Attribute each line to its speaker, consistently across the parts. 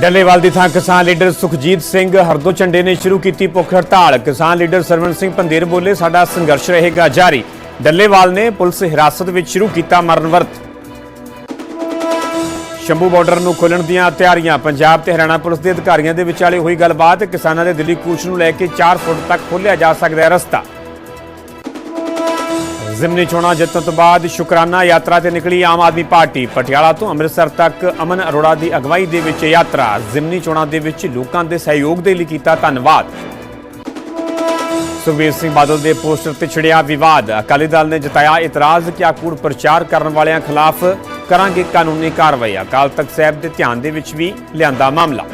Speaker 1: ਡੱਲੇਵਾਲ ਦੀ ਥਾਂ ਕਿਸਾਨ ਲੀਡਰ ਸੁਖਜੀਤ ਸਿੰਘ ਹਰਦੋ ਝੰਡੇ ਨੇ ਸ਼ੁਰੂ ਕੀਤੀ ਭੁੱਖ ਹੜਤਾਲ। ਕਿਸਾਨ ਲੀਡਰ ਸਰਵਣ ਸਿੰਘ ਪੰਦੇਰ ਬੋਲੇ, ਸਾਡਾ ਸੰਘਰਸ਼ ਰਹੇਗਾ ਜਾਰੀ। ਡੱਲੇਵਾਲ ਨੇ ਪੁਲਿਸ ਹਿਰਾਸਤ ਵਿੱਚ ਸ਼ੁਰੂ ਕੀਤਾ ਮਰਨ ਵਰਤ ਸ਼ੰਭੂ ਬਾਰਡਰ ਨੂੰ ਖੋਲਣ ਦੀਆਂ ਤਿਆਰੀਆਂ। ਪੰਜਾਬ ਤੇ ਹਰਿਆਣਾ ਪੁਲਿਸ ਦੇ ਅਧਿਕਾਰੀਆਂ ਦੇ ਵਿਚਾਲੇ ਹੋਈ ਗੱਲਬਾਤ। ਕਿਸਾਨਾਂ ਦੇ ਦਿੱਲੀ ਕੂਚ ਨੂੰ ਲੈ ਕੇ 4 ਫੁੱਟ ਤੱਕ ਖੋਲ੍ਹਿਆ ਜਾ ਸਕਦਾ ਹੈ ਰਸਤਾ। ਜ਼ਿਮਨੀ ਚੋਣਾਂ ਜਿੱਤਣ ਤੋਂ ਬਾਅਦ ਸ਼ੁਕਰਾਨਾ ਯਾਤਰਾ ਤੇ ਨਿਕਲੀ ਆਮ ਆਦਮੀ ਪਾਰਟੀ। ਪਟਿਆਲਾ ਤੋਂ ਅੰਮ੍ਰਿਤਸਰ ਤੱਕ ਅਮਨ ਅਰੋੜਾ ਦੀ ਅਗਵਾਈ ਦੇ ਵਿੱਚ ਯਾਤਰਾ। ਜ਼ਿਮਨੀ ਚੋਣਾਂ ਦੇ ਵਿੱਚ ਲੋਕਾਂ ਦੇ ਸਹਿਯੋਗ ਦੇ ਲਈ ਕੀਤਾ ਧੰਨਵਾਦ। ਸੁਖਬੀਰ ਸਿੰਘ ਬਾਦਲ ਦੇ ਪੋਸਟਰ ਤੇ ਛਿੜਿਆ ਵਿਵਾਦ। ਅਕਾਲੀ ਦਲ ਨੇ ਜਤਾਇਆ ਇਤਰਾਜ਼ ਕਿ ਆਕੂੜ ਪ੍ਰਚਾਰ ਕਰਨ ਵਾਲਿਆਂ ਖਿਲਾਫ ਕਰਾਂਗੇ ਕਾਨੂੰਨੀ ਕਾਰਵਾਈ। ਅਕਾਲ ਤਖਤ ਸਾਹਿਬ ਦੇ ਧਿਆਨ ਦੇ ਵਿੱਚ ਵੀ ਲਿਆਂਦਾ ਮਾਮਲਾ।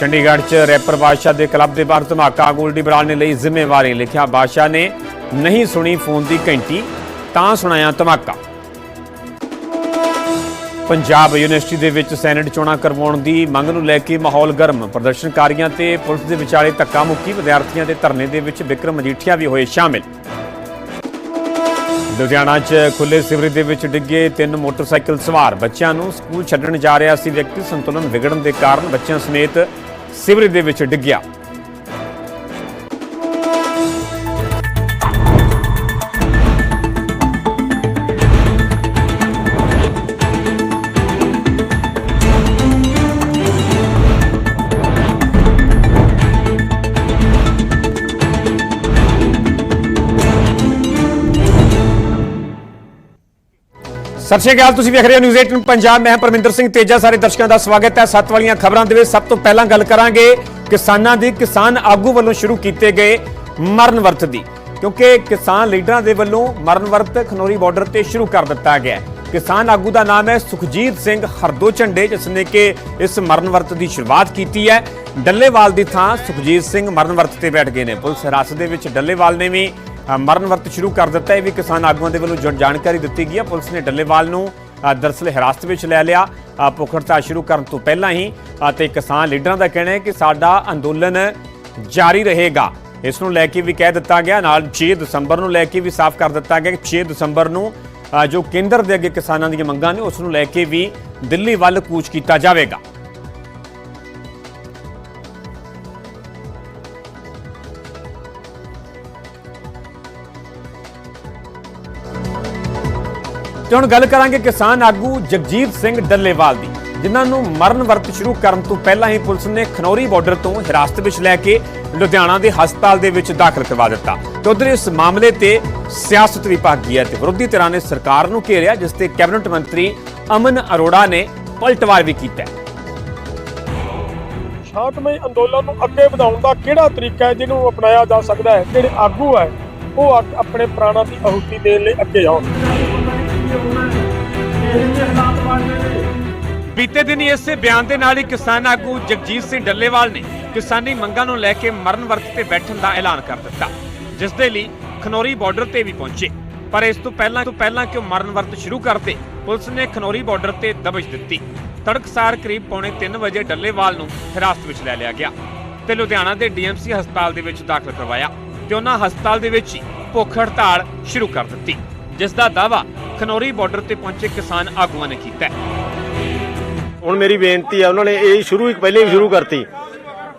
Speaker 1: ਚੰਡੀਗੜ੍ਹ 'ਚ ਰੈਪਰ ਬਾਦਸ਼ਾਹ ਦੇ ਕਲੱਬ ਦੇ ਬਾਹਰ ਧਮਾਕਾ। ਗੋਲਡੀ ਬਰਾਲ ਨੇ ਲਈ ਜ਼ਿੰਮੇਵਾਰੀ। ਲਿਖਿਆ, ਬਾਦਸ਼ਾਹ ਨੇ ਨਹੀਂ ਸੁਣੀ ਫੋਨ ਦੀ ਘੰਟੀ, ਤਾਂ ਸੁਣਾਇਆ ਧਮਾਕਾ। ਪੰਜਾਬ ਯੂਨੀਵਰਸਿਟੀ ਦੇ ਵਿੱਚ ਸੈਨੇਟ ਚੋਣਾਂ ਕਰਵਾਉਣ ਦੀ ਮੰਗ ਨੂੰ ਲੈ ਕੇ ਮਾਹੌਲ ਗਰਮ। ਪ੍ਰਦਰਸ਼ਨਕਾਰੀਆਂ ਤੇ ਪੁਲਿਸ ਦੇ ਵਿਚਾਲੇ ਧੱਕਾ ਮੁੱਕੀ, ਵਿਦਿਆਰਥੀਆਂ ਦੇ ਧਰਨੇ ਦੇ ਵਿੱਚ ਵਿਕਰਮ ਮਜੀਠੀਆ ਵੀ ਹੋਏ ਸ਼ਾਮਿਲ। ਲੁਧਿਆਣਾ 'ਚ ਖੁੱਲੇ ਸਿਵਰੇ ਦੇ ਵਿੱਚ ਡਿੱਗੇ ਤਿੰਨ ਮੋਟਰਸਾਈਕਲ ਸਵਾਰ। ਬੱਚਿਆਂ ਨੂੰ ਸਕੂਲ ਛੱਡਣ ਜਾ ਰਿਹਾ ਸੀ ਵਿਅਕਤੀ ਸੰਤੁਲਨ ਵਿਗੜਨ ਦੇ ਕਾਰਨ ਬੱਚਿਆਂ ਸਮੇਤ ਸਿਵਰੇ ਦੇ ਵਿੱਚ ਡਿੱਗਿਆ। ਸਤਿ ਸ਼੍ਰੀ ਅਕਾਲ, ਤੁਸੀਂ ਵੇਖ ਰਹੇ ਹੋ ਨਿਊਜ਼ 18 ਪੰਜਾਬ। ਮੈਂ ਪਰਮਿੰਦਰ ਸਿੰਘ ਤੇਜਾ। ਸਾਰੇ ਦਰਸ਼ਕਾਂ ਦਾ ਸਵਾਗਤ ਹੈ। ਸੱਤ ਵਾਲੀਆਂ ਖਬਰਾਂ ਦੇ ਵਿੱਚ ਸਭ ਤੋਂ ਪਹਿਲਾਂ ਗੱਲ ਕਰਾਂਗੇ ਕਿਸਾਨਾਂ ਦੀ। ਕਿਸਾਨ ਆਗੂ ਵੱਲੋਂ ਸ਼ੁਰੂ ਕੀਤੇ ਗਏ ਮਰਨ ਵਰਤ ਦੀ। ਕਿਉਂਕਿ ਕਿਸਾਨ ਲੀਡਰਾਂ ਦੇ ਵੱਲੋਂ ਮਰਨ ਵਰਤ ਖਨੌਰੀ ਬਾਰਡਰ ਤੇ ਸ਼ੁਰੂ ਕਰ ਦਿੱਤਾ ਗਿਆ ਕਿਸਾਨ ਆਗੂ ਦਾ ਨਾਮ ਹੈ ਸੁਖਜੀਤ ਸਿੰਘ ਹਰਦੋ ਝੰਡੇ ਜਿਸ ਨੇ ਕਿ ਇਸ ਮਰਨ ਵਰਤ ਦੀ ਸ਼ੁਰੂਆਤ ਕੀਤੀ ਹੈ। ਡੱਲੇਵਾਲ ਦੀ ਥਾਂ ਸੁਖਜੀਤ ਸਿੰਘ ਮਰਨ ਵਰਤ ਤੇ ਬੈਠ ਗਏ ਨੇ। ਪੁਲਿਸ ਹਿਰਾਸਤ ਦੇ ਵਿੱਚ ਡੱਲੇਵਾਲ ਨੇ ਵੀ ਮਰਨ ਵਰਤ ਸ਼ੁਰੂ ਕਰ ਦਿੱਤਾ। ਇਹ ਵੀ ਕਿਸਾਨ ਆਗੂਆਂ ਦੇ ਵੱਲੋਂ ਜੋ ਜਾਣਕਾਰੀ ਦਿੱਤੀ ਗਈ ਹੈ। ਪੁਲਿਸ ਨੇ ਡੱਲੇਵਾਲ ਨੂੰ ਅ, ਦਰਅਸਲ ਹਿਰਾਸਤ ਵਿੱਚ ਲੈ ਲਿਆ। ਅ, ਭੁੱਖ ਹੜਤਾਲ ਸ਼ੁਰੂ ਕਰਨ ਤੋਂ ਪਹਿਲਾਂ ਹੀ ਅ, ਤੇ ਕਿਸਾਨ ਲੀਡਰਾਂ ਦਾ ਕਹਿਣਾ ਹੈ ਕਿ ਸਾਡਾ ਅੰਦੋਲਨ ਜਾਰੀ ਰਹੇਗਾ। ਇਸ ਨੂੰ ਲੈ ਕੇ ਵੀ ਕਹਿ ਦਿੱਤਾ ਗਿਆ। ਨਾਲ 6 ਦਸੰਬਰ ਨੂੰ ਲੈ ਕੇ ਵੀ ਸਾਫ਼ ਕਰ ਦਿੱਤਾ ਗਿਆ ਕਿ 6 ਦਸੰਬਰ ਨੂੰ ਜੋ ਕੇਂਦਰ ਦੇ ਅੱਗੇ ਕਿਸਾਨਾਂ ਦੀਆਂ ਮੰਗਾਂ ਨੇ ਉਸ ਨੂੰ ਲੈ ਕੇ ਵੀ ਦਿੱਲੀ ਵੱਲ ਕੂਚ ਕੀਤਾ ਜਾਵੇਗਾ। ਤੇ ਹੁਣ ਗੱਲ ਕਰਾਂਗੇ ਕਿਸਾਨ ਆਗੂ ਜਗਜੀਤ ਸਿੰਘ ਡੱਲੇਵਾਲ ਦੀ, ਜਿਨ੍ਹਾਂ ਨੂੰ ਮਰਨ ਵਰਤ ਸ਼ੁਰੂ ਕਰਨ ਤੋਂ ਪਹਿਲਾਂ ਹੀ ਪੁਲਿਸ ਨੇ ਖਨੌਰੀ ਬਾਰਡਰ ਤੋਂ ਹਿਰਾਸਤ ਵਿੱਚ ਲੈ ਕੇ ਲੁਧਿਆਣਾ ਦੇ ਹਸਪਤਾਲ ਦੇ ਵਿੱਚ ਦਾਖਲ ਕਰਵਾ ਦਿੱਤਾ ਤੇ ਉਧਰ ਇਸ ਮਾਮਲੇ ਤੇ ਸਿਆਸਤ ਵੀ ਭੱਗ ਗਈ ਹੈ ਤੇ ਵਿਰੋਧੀ ਧਿਰਾਂ ਨੇ ਸਰਕਾਰ ਨੂੰ ਘੇਰਿਆ, ਜਿਸ ਤੇ ਕੈਬਨਿਟ ਮੰਤਰੀ ਅਮਨ ਅਰੋੜਾ ਨੇ ਪਲਟਵਾਰ ਵੀ ਕੀਤਾ ਹੈ।
Speaker 2: ਸ਼ਾਂਤਮਈ ਅੰਦੋਲਨ ਨੂੰ ਅੱਗੇ ਵਧਾਉਣ ਦਾ ਕਿਹੜਾ ਤਰੀਕਾ ਹੈ ਜਿਹਨੂੰ ਅਪਣਾਇਆ ਜਾ ਸਕਦਾ ਹੈ, ਜਿਹੜੇ ਆਗੂ ਹੈ, ਉਹ ਆਪਣੇ ਪ੍ਰਾਣਾਂ ਦੀ ਆਹੂਤੀ ਦੇਣ ਲਈ ਅੱਗੇ ਆਉਣ
Speaker 1: ਬੀਤੇ ਦਿਨੀ ਇਸੇ ਬਿਆਨ ਦੇ ਨਾਲ ਹੀ ਕਿਸਾਨ ਆਗੂ ਜਗਜੀਤ ਸਿੰਘ ਡੱਲੇਵਾਲ ਨੇ ਕਿਸਾਨੀ ਮੰਗਾਂ ਨੂੰ ਲੈ ਕੇ ਮਰਨ ਵਰਤ ਤੇ ਬੈਠਣ ਦਾ ਐਲਾਨ ਕਰ ਦਿੱਤਾ, ਜਿਸ ਦੇ ਲਈ ਖਨੌਰੀ ਬਾਰਡਰ ਤੇ ਵੀ ਪਹੁੰਚੇ। ਪਰ ਇਸ ਤੋਂ ਪਹਿਲਾਂ ਤੋਂ ਪਹਿਲਾਂ ਕਿ ਉਹ ਮਰਨ ਵਰਤ ਸ਼ੁਰੂ ਕਰਦੇ ਪੁਲਿਸ ਨੇ ਖਨੌਰੀ ਬਾਰਡਰ ਤੇ ਦਬਿਸ਼ ਦਿੱਤੀ। ਤੜਕਸਾਰ ਕਰੀਬ ਪੌਣੇ 3 ਵਜੇ ਡੱਲੇਵਾਲ ਨੂੰ ਹਿਰਾਸਤ ਵਿੱਚ ਲੈ ਲਿਆ ਗਿਆ ਤੇ ਲੁਧਿਆਣਾ ਦੇ ਡੀਐਮਸੀ ਹਸਪਤਾਲ ਦੇ ਵਿੱਚ ਦਾਖਲ ਕਰਵਾਇਆ ਤੇ ਉਹਨਾਂ ਹਸਪਤਾਲ ਦੇ ਵਿੱਚ ਹੀ ਭੁੱਖ ਹੜਤਾਲ ਸ਼ੁਰੂ ਕਰ ਦਿੱਤੀ। ਜਿਸ ਦਾ ਦਾਵਾ ਖਨੌਰੀ ਬਾਰਡਰ ਤੇ ਪਹੁੰਚੇ ਕਿਸਾਨ ਆਗੂਆਂ ਨੇ ਕੀਤਾ ਹੈ।
Speaker 3: ਹੁਣ ਮੇਰੀ ਬੇਨਤੀ ਆ ਉਹਨਾਂ ਨੇ ਇਹ ਸ਼ੁਰੂ ਹੀ ਪਹਿਲੇ ਵੀ ਸ਼ੁਰੂ ਕਰਤੀ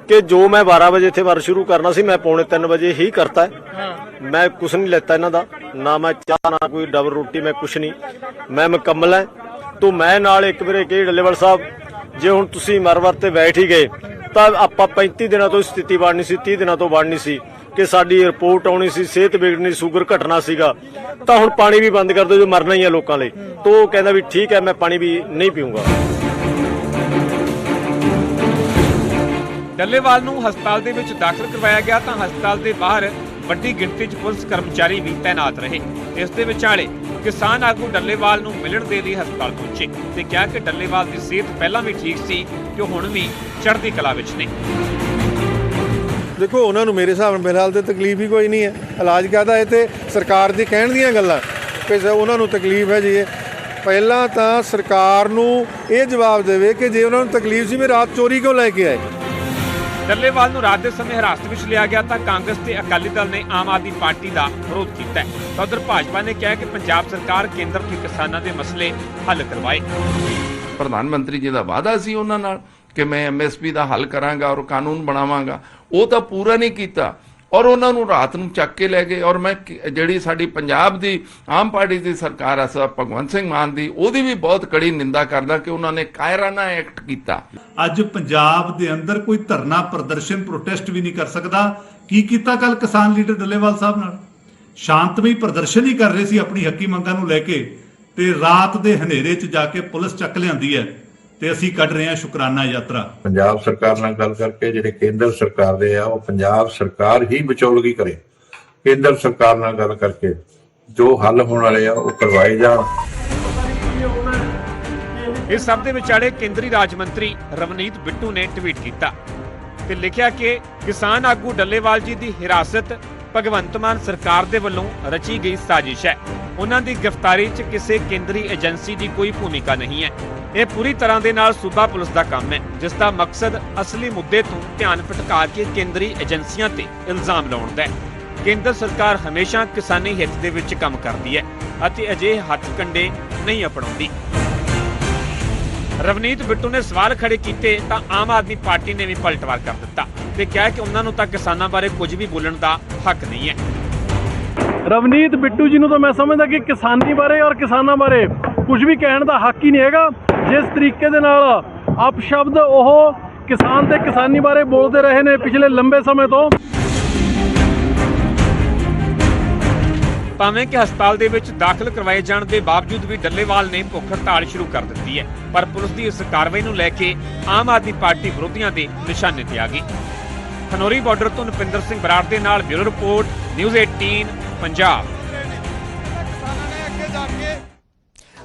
Speaker 3: ਕਿ ਜੋ ਮੈਂ 12 ਵਜੇ ਇੱਥੇ ਵਾਰ ਸ਼ੁਰੂ ਕਰਨਾ ਸੀ ਮੈਂ ਪੌਣੇ 3 ਵਜੇ ਹੀ ਕਰਤਾ ਹੈ। ਮੈਂ ਕੁਛ ਨਹੀਂ ਲੈਤਾ ਇਹਨਾਂ ਦਾ ਨਾ ਮੈਂ ਚਾਹ ਨਾ ਕੋਈ ਡਬਲ ਰੋਟੀ ਮੈਂ ਕੁਛ ਨਹੀਂ। ਮੈਂ ਮੁਕੰਮਲ ਹੈ। ਤੋਂ ਮੈਂ ਨਾਲ ਇੱਕ ਵੀਰੇ ਕੇ ਡੱਲੇਵਾਲ ਸਾਹਿਬ ਜੇ ਹੁਣ ਤੁਸੀਂ ਮਰਵਰ ਤੇ ਬੈਠ ਹੀ ਗਏ ਤਾਂ ਆਪਾਂ 35 ਦਿਨਾਂ ਤੋਂ ਸਥਿਤੀ ਬਣਨੀ ਸੀ 30 ਦਿਨਾਂ ਤੋਂ ਬਣਨੀ ਸੀ। ਕਿ ਸਾਡੀ ਰਿਪੋਰਟ ਆਉਣੀ ਸੀ, ਸਿਹਤ ਵਿਗੜਨੀ ਸ਼ੂਗਰ ਘਟਣਾ ਸੀਗਾ, ਤਾਂ ਹੁਣ ਪਾਣੀ ਵੀ ਬੰਦ ਕਰ ਦਿਓ ਜੋ ਮਰਨਾ ਹੀ ਹੈ ਲੋਕਾਂ ਲਈ। ਤੋਂ ਉਹ ਕਹਿੰਦਾ ਵੀ ਠੀਕ ਹੈ, ਮੈਂ ਪਾਣੀ ਵੀ ਨਹੀਂ ਪੀਊਂਗਾ।
Speaker 1: ਡੱਲੇਵਾਲ ਨੂੰ ਹਸਪਤਾਲ ਦੇ ਵਿੱਚ ਦਾਖਲ ਕਰਵਾਇਆ ਗਿਆ ਤਾਂ ਹਸਪਤਾਲ ਦੇ ਬਾਹਰ ਵੱਡੀ ਗਿਣਤੀ 'ਚ ਪੁਲਿਸ ਕਰਮਚਾਰੀ ਵੀ ਤਾਇਨਾਤ ਰਹੇ। ਇਸ ਦੇ ਵਿਚਾਲੇ ਕਿਸਾਨ ਆਗੂ ਡੱਲੇਵਾਲ ਨੂੰ ਮਿਲਣ ਦੇ ਲਈ ਹਸਪਤਾਲ ਪਹੁੰਚੇ ਤੇ ਕਿਹਾ ਕਿ ਡੱਲੇਵਾਲ ਦੀ ਸਿਹਤ ਪਹਿਲਾਂ ਵੀ ਠੀਕ ਸੀ ਤੇ ਹੁਣ ਵੀ ਚੜ੍ਹਦੀ ਕਲਾ ਵਿੱਚ ਨੇ।
Speaker 4: ਦੇਖੋ ਉਹਨਾਂ ਨੂੰ ਮੇਰੇ ਹਿਸਾਬ ਨਾਲ ਮੇਰੇ ਹਾਲ ਤੇ ਤਕਲੀਫ ਹੀ ਕੋਈ ਨਹੀਂ ਹੈ। ਇਲਾਜ ਕਾਹਦਾ ਇਹ ਤੇ ਸਰਕਾਰ ਦੀ ਕਹਿਣ ਦੀਆਂ ਗੱਲਾਂ। ਕਿ ਉਹਨਾਂ ਨੂੰ ਤਕਲੀਫ ਹੈ ਜੀ ਪਹਿਲਾਂ ਤਾਂ ਸਰਕਾਰ ਨੂੰ ਇਹ ਜਵਾਬ ਦੇਵੇ ਕਿ ਜੇ ਉਹਨਾਂ ਨੂੰ ਤਕਲੀਫ ਸੀ ਵੀ ਰਾਤ ਚੋਰੀ ਕਿਉਂ ਲੈ ਕੇ ਆਏ?
Speaker 1: ਡੱਲੇਵਾਲ ਨੂੰ ਰਾਤ ਦੇ ਸਮੇਂ ਹਿਰਾਸਤ ਵਿੱਚ ਲਿਆ ਗਿਆ ਤਾਂ ਕਾਂਗਰਸ ਤੇ ਅਕਾਲੀ ਦਲ ਨੇ ਆਮ ਆਦਮੀ ਪਾਰਟੀ ਦਾ ਵਿਰੋਧ ਕੀਤਾ ਹੈ। ਤਾਂ ਉਧਰ ਭਾਜਪਾ ਨੇ ਕਿਹਾ ਕਿ ਪੰਜਾਬ ਸਰਕਾਰ ਕੇਂਦਰ ਤੇ ਕਿਸਾਨਾਂ ਦੇ ਮਸਲੇ ਹੱਲ ਕਰਵਾਏ।
Speaker 5: ਪ੍ਰਧਾਨ ਮੰਤਰੀ ਜੀ ਦਾ ਵਾਅਦਾ ਸੀ ਉਹਨਾਂ ਨਾਲ ਕਿ ਮੈਂ ਐਮਐਸਪੀ ਦਾ ਹੱਲ ਕਰਾਂਗਾ ਔਰ ਕਾਨੂੰਨ ਬਣਾਵਾਂਗਾ। ਉਹ ਤਾਂ ਪੂਰਾ ਨਹੀਂ ਕੀਤਾ। ਔਰ ਉਹਨਾਂ ਨੂੰ ਰਾਤ ਨੂੰ ਚੱਕ ਕੇ ਲੈ ਗਏ। ਔਰ ਮੈਂ ਜਿਹੜੀ ਸਾਡੀ ਪੰਜਾਬ ਦੀ ਆਮ ਪਾਰਟੀ ਦੀ ਸਰਕਾਰ ਆ, ਸਰ ਭਗਵੰਤ ਸਿੰਘ ਮਾਨ ਦੀ, ਉਹਦੀ ਵੀ ਬਹੁਤ ਕੜੀ ਨਿੰਦਾ ਕਰਦਾ ਕਿ ਉਹਨਾਂ ਨੇ ਕਾਇਰਾਨਾ ਐਕਟ ਕੀਤਾ।
Speaker 6: ਅੱਜ ਪੰਜਾਬ ਦੇ ਅੰਦਰ ਕੋਈ ਧਰਨਾ ਪ੍ਰਦਰਸ਼ਨ ਪ੍ਰੋਟੈਸਟ ਵੀ ਨਹੀਂ ਕਰ ਸਕਦਾ। ਕੀ ਕੀਤਾ ਕੱਲ ਕਿਸਾਨ ਲੀਡਰ ਡੱਲੇਵਾਲ ਸਾਹਿਬ ਨਾਲ? ਸ਼ਾਂਤਮਈ ਪ੍ਰਦਰਸ਼ਨ ਹੀ ਕਰ ਰਹੇ ਸੀ ਆਪਣੀ ਹੱਕੀ ਮੰਗਾਂ ਨੂੰ ਲੈ ਕੇ ਤੇ ਰਾਤ ਦੇ ਹਨੇਰੇ 'ਚ ਜਾ ਕੇ ਪੁਲਿਸ ਚੱਕ ਲਿਆਂਦੀ ਹੈ। ਤੇ ਅਸੀਂ ਕੱਢ ਰਹੇ ਹਾਂ ਸ਼ੁਕਰਾਨਾ ਯਾਤਰਾ।
Speaker 7: ਪੰਜਾਬ ਸਰਕਾਰ ਨਾਲ ਗੱਲ ਕਰਕੇ ਜਿਹੜੇ ਕੇਂਦਰ ਸਰਕਾਰ ਦੇ ਆ ਉਹ ਪੰਜਾਬ ਸਰਕਾਰ ਹੀ ਵਿਚੋਲਗੀ ਕਰੇ। ਕੇਂਦਰ ਸਰਕਾਰ ਨਾਲ ਗੱਲ ਕਰਕੇ ਜੋ ਹੱਲ ਹੋਣ ਵਾਲੇ ਆ ਉਹ ਕਰਵਾਏ ਜਾਣ।
Speaker 1: ਇਸ ਸਭ ਦੇ ਵਿਚਾਲੇ ਕੇਂਦਰੀ ਰਾਜ ਮੰਤਰੀ ਰਵਨੀਤ ਬਿੱਟੂ ਨੇ ਟਵੀਟ ਕੀਤਾ ਤੇ ਲਿਖਿਆ ਕਿ ਕਿਸਾਨ ਆਗੂ ਡੱਲੇਵਾਲ ਜੀ ਦੀ ਹਿਰਾਸਤ ਭਗਵੰਤ ਮਾਨ ਸਰਕਾਰ ਦੇ ਵੱਲੋਂ ਰਚੀ ਗਈ ਸਾਜ਼ਿਸ਼ ਹੈ। ਉਹਨਾਂ ਦੀ ਗ੍ਰਿਫਤਾਰੀ 'ਚ ਕਿਸੇ ਕੇਂਦਰੀ ਏਜੰਸੀ ਦੀ ਕੋਈ ਭੂਮਿਕਾ ਨਹੀਂ ਹੈ। ਇਹ ਪੂਰੀ ਤਰ੍ਹਾਂ ਦੇ ਨਾਲ ਸੂਬਾ ਪੁਲਿਸ ਦਾ ਕੰਮ ਹੈ, ਜਿਸ ਦਾ ਮਕਸਦ ਅਸਲੀ ਮੁੱਦੇ ਤੋਂ ਧਿਆਨ ਭਟਕਾ ਕੇ ਕੇਂਦਰੀ ਏਜੰਸੀਆਂ ਤੇ ਇਲਜ਼ਾਮ ਲਾਉਣ ਦਾ ਹੈ। ਕੇਂਦਰ ਸਰਕਾਰ ਹਮੇਸ਼ਾ ਕਿਸਾਨੀ ਹਿੱਤ ਦੇ ਵਿੱਚ ਕੰਮ ਕਰਦੀ ਹੈ ਅਤੇ ਅਜਿਹੇ ਹੱਥ ਕੰਡੇ ਨਹੀਂ ਅਪਣਾਉਂਦੀ। ਰਵਨੀਤ ਬਿੱਟੂ ਨੇ ਸਵਾਲ ਖੜੇ ਕੀਤੇ ਤਾਂ ਆਮ ਆਦਮੀ ਪਾਰਟੀ ਨੇ ਵੀ ਪਲਟਵਾਰ ਕਰ ਦਿੱਤਾ ਤੇ ਕਿਹਾ ਕਿ ਉਹਨਾਂ ਨੂੰ ਤਾਂ ਕਿਸਾਨਾਂ ਬਾਰੇ ਕੁਝ ਵੀ ਬੋਲਣ ਦਾ ਹੱਕ ਨਹੀਂ ਹੈ।
Speaker 2: ਰਵਨੀਤ ਬਿੱਟੂ ਜੀ ਨੂੰ ਤਾਂ ਮੈਂ ਸਮਝਦਾ ਕਿ ਕਿਸਾਨੀ ਬਾਰੇ ਔਰ ਕਿਸਾਨਾਂ ਬਾਰੇ ਕੁਝ ਵੀ ਕਹਿਣ ਦਾ ਹੱਕ ਹੀ ਨਹੀਂ ਹੈਗਾ। ਜਿਸ ਤਰੀਕੇ ਦੇ ਨਾਲ ਅਪਸ਼ਬਦ ਉਹ ਕਿਸਾਨ ਤੇ ਕਿਸਾਨੀ ਬਾਰੇ ਬੋਲਦੇ ਰਹੇ ਨੇ ਪਿਛਲੇ ਲੰਬੇ ਸਮੇਂ ਤੋਂ।
Speaker 1: ਭਾਵੇਂ ਕਿ ਹਸਪਤਾਲ ਦੇ ਵਿੱਚ ਦਾਖਲ ਕਰਵਾਏ ਜਾਣ ਦੇ ਬਾਵਜੂਦ ਵੀ ਡੱਲੇਵਾਲ ਨੇ ਭੁੱਖ ਹੜਤਾਲ ਸ਼ੁਰੂ ਕਰ ਦਿੱਤੀ ਹੈ, ਪਰ ਪੁਲਿਸ ਦੀ ਇਸ ਕਾਰਵਾਈ ਨੂੰ ਲੈ ਕੇ ਆਮ ਆਦਮੀ ਪਾਰਟੀ ਵਿਰੋਧੀਆਂ ਦੇ ਨਿਸ਼ਾਨੇ ਤੇ ਆ ਗਈ। ਖਨੌਰੀ ਬਾਰਡਰ ਤੋਂ ਨਪਿੰਦਰ ਸਿੰਘ ਬਰਾੜ ਦੇ ਨਾਲ ਬਿਊਰੋ ਰਿਪੋਰਟ, ਨਿਊਜ਼ 18 ਪੰਜਾਬ।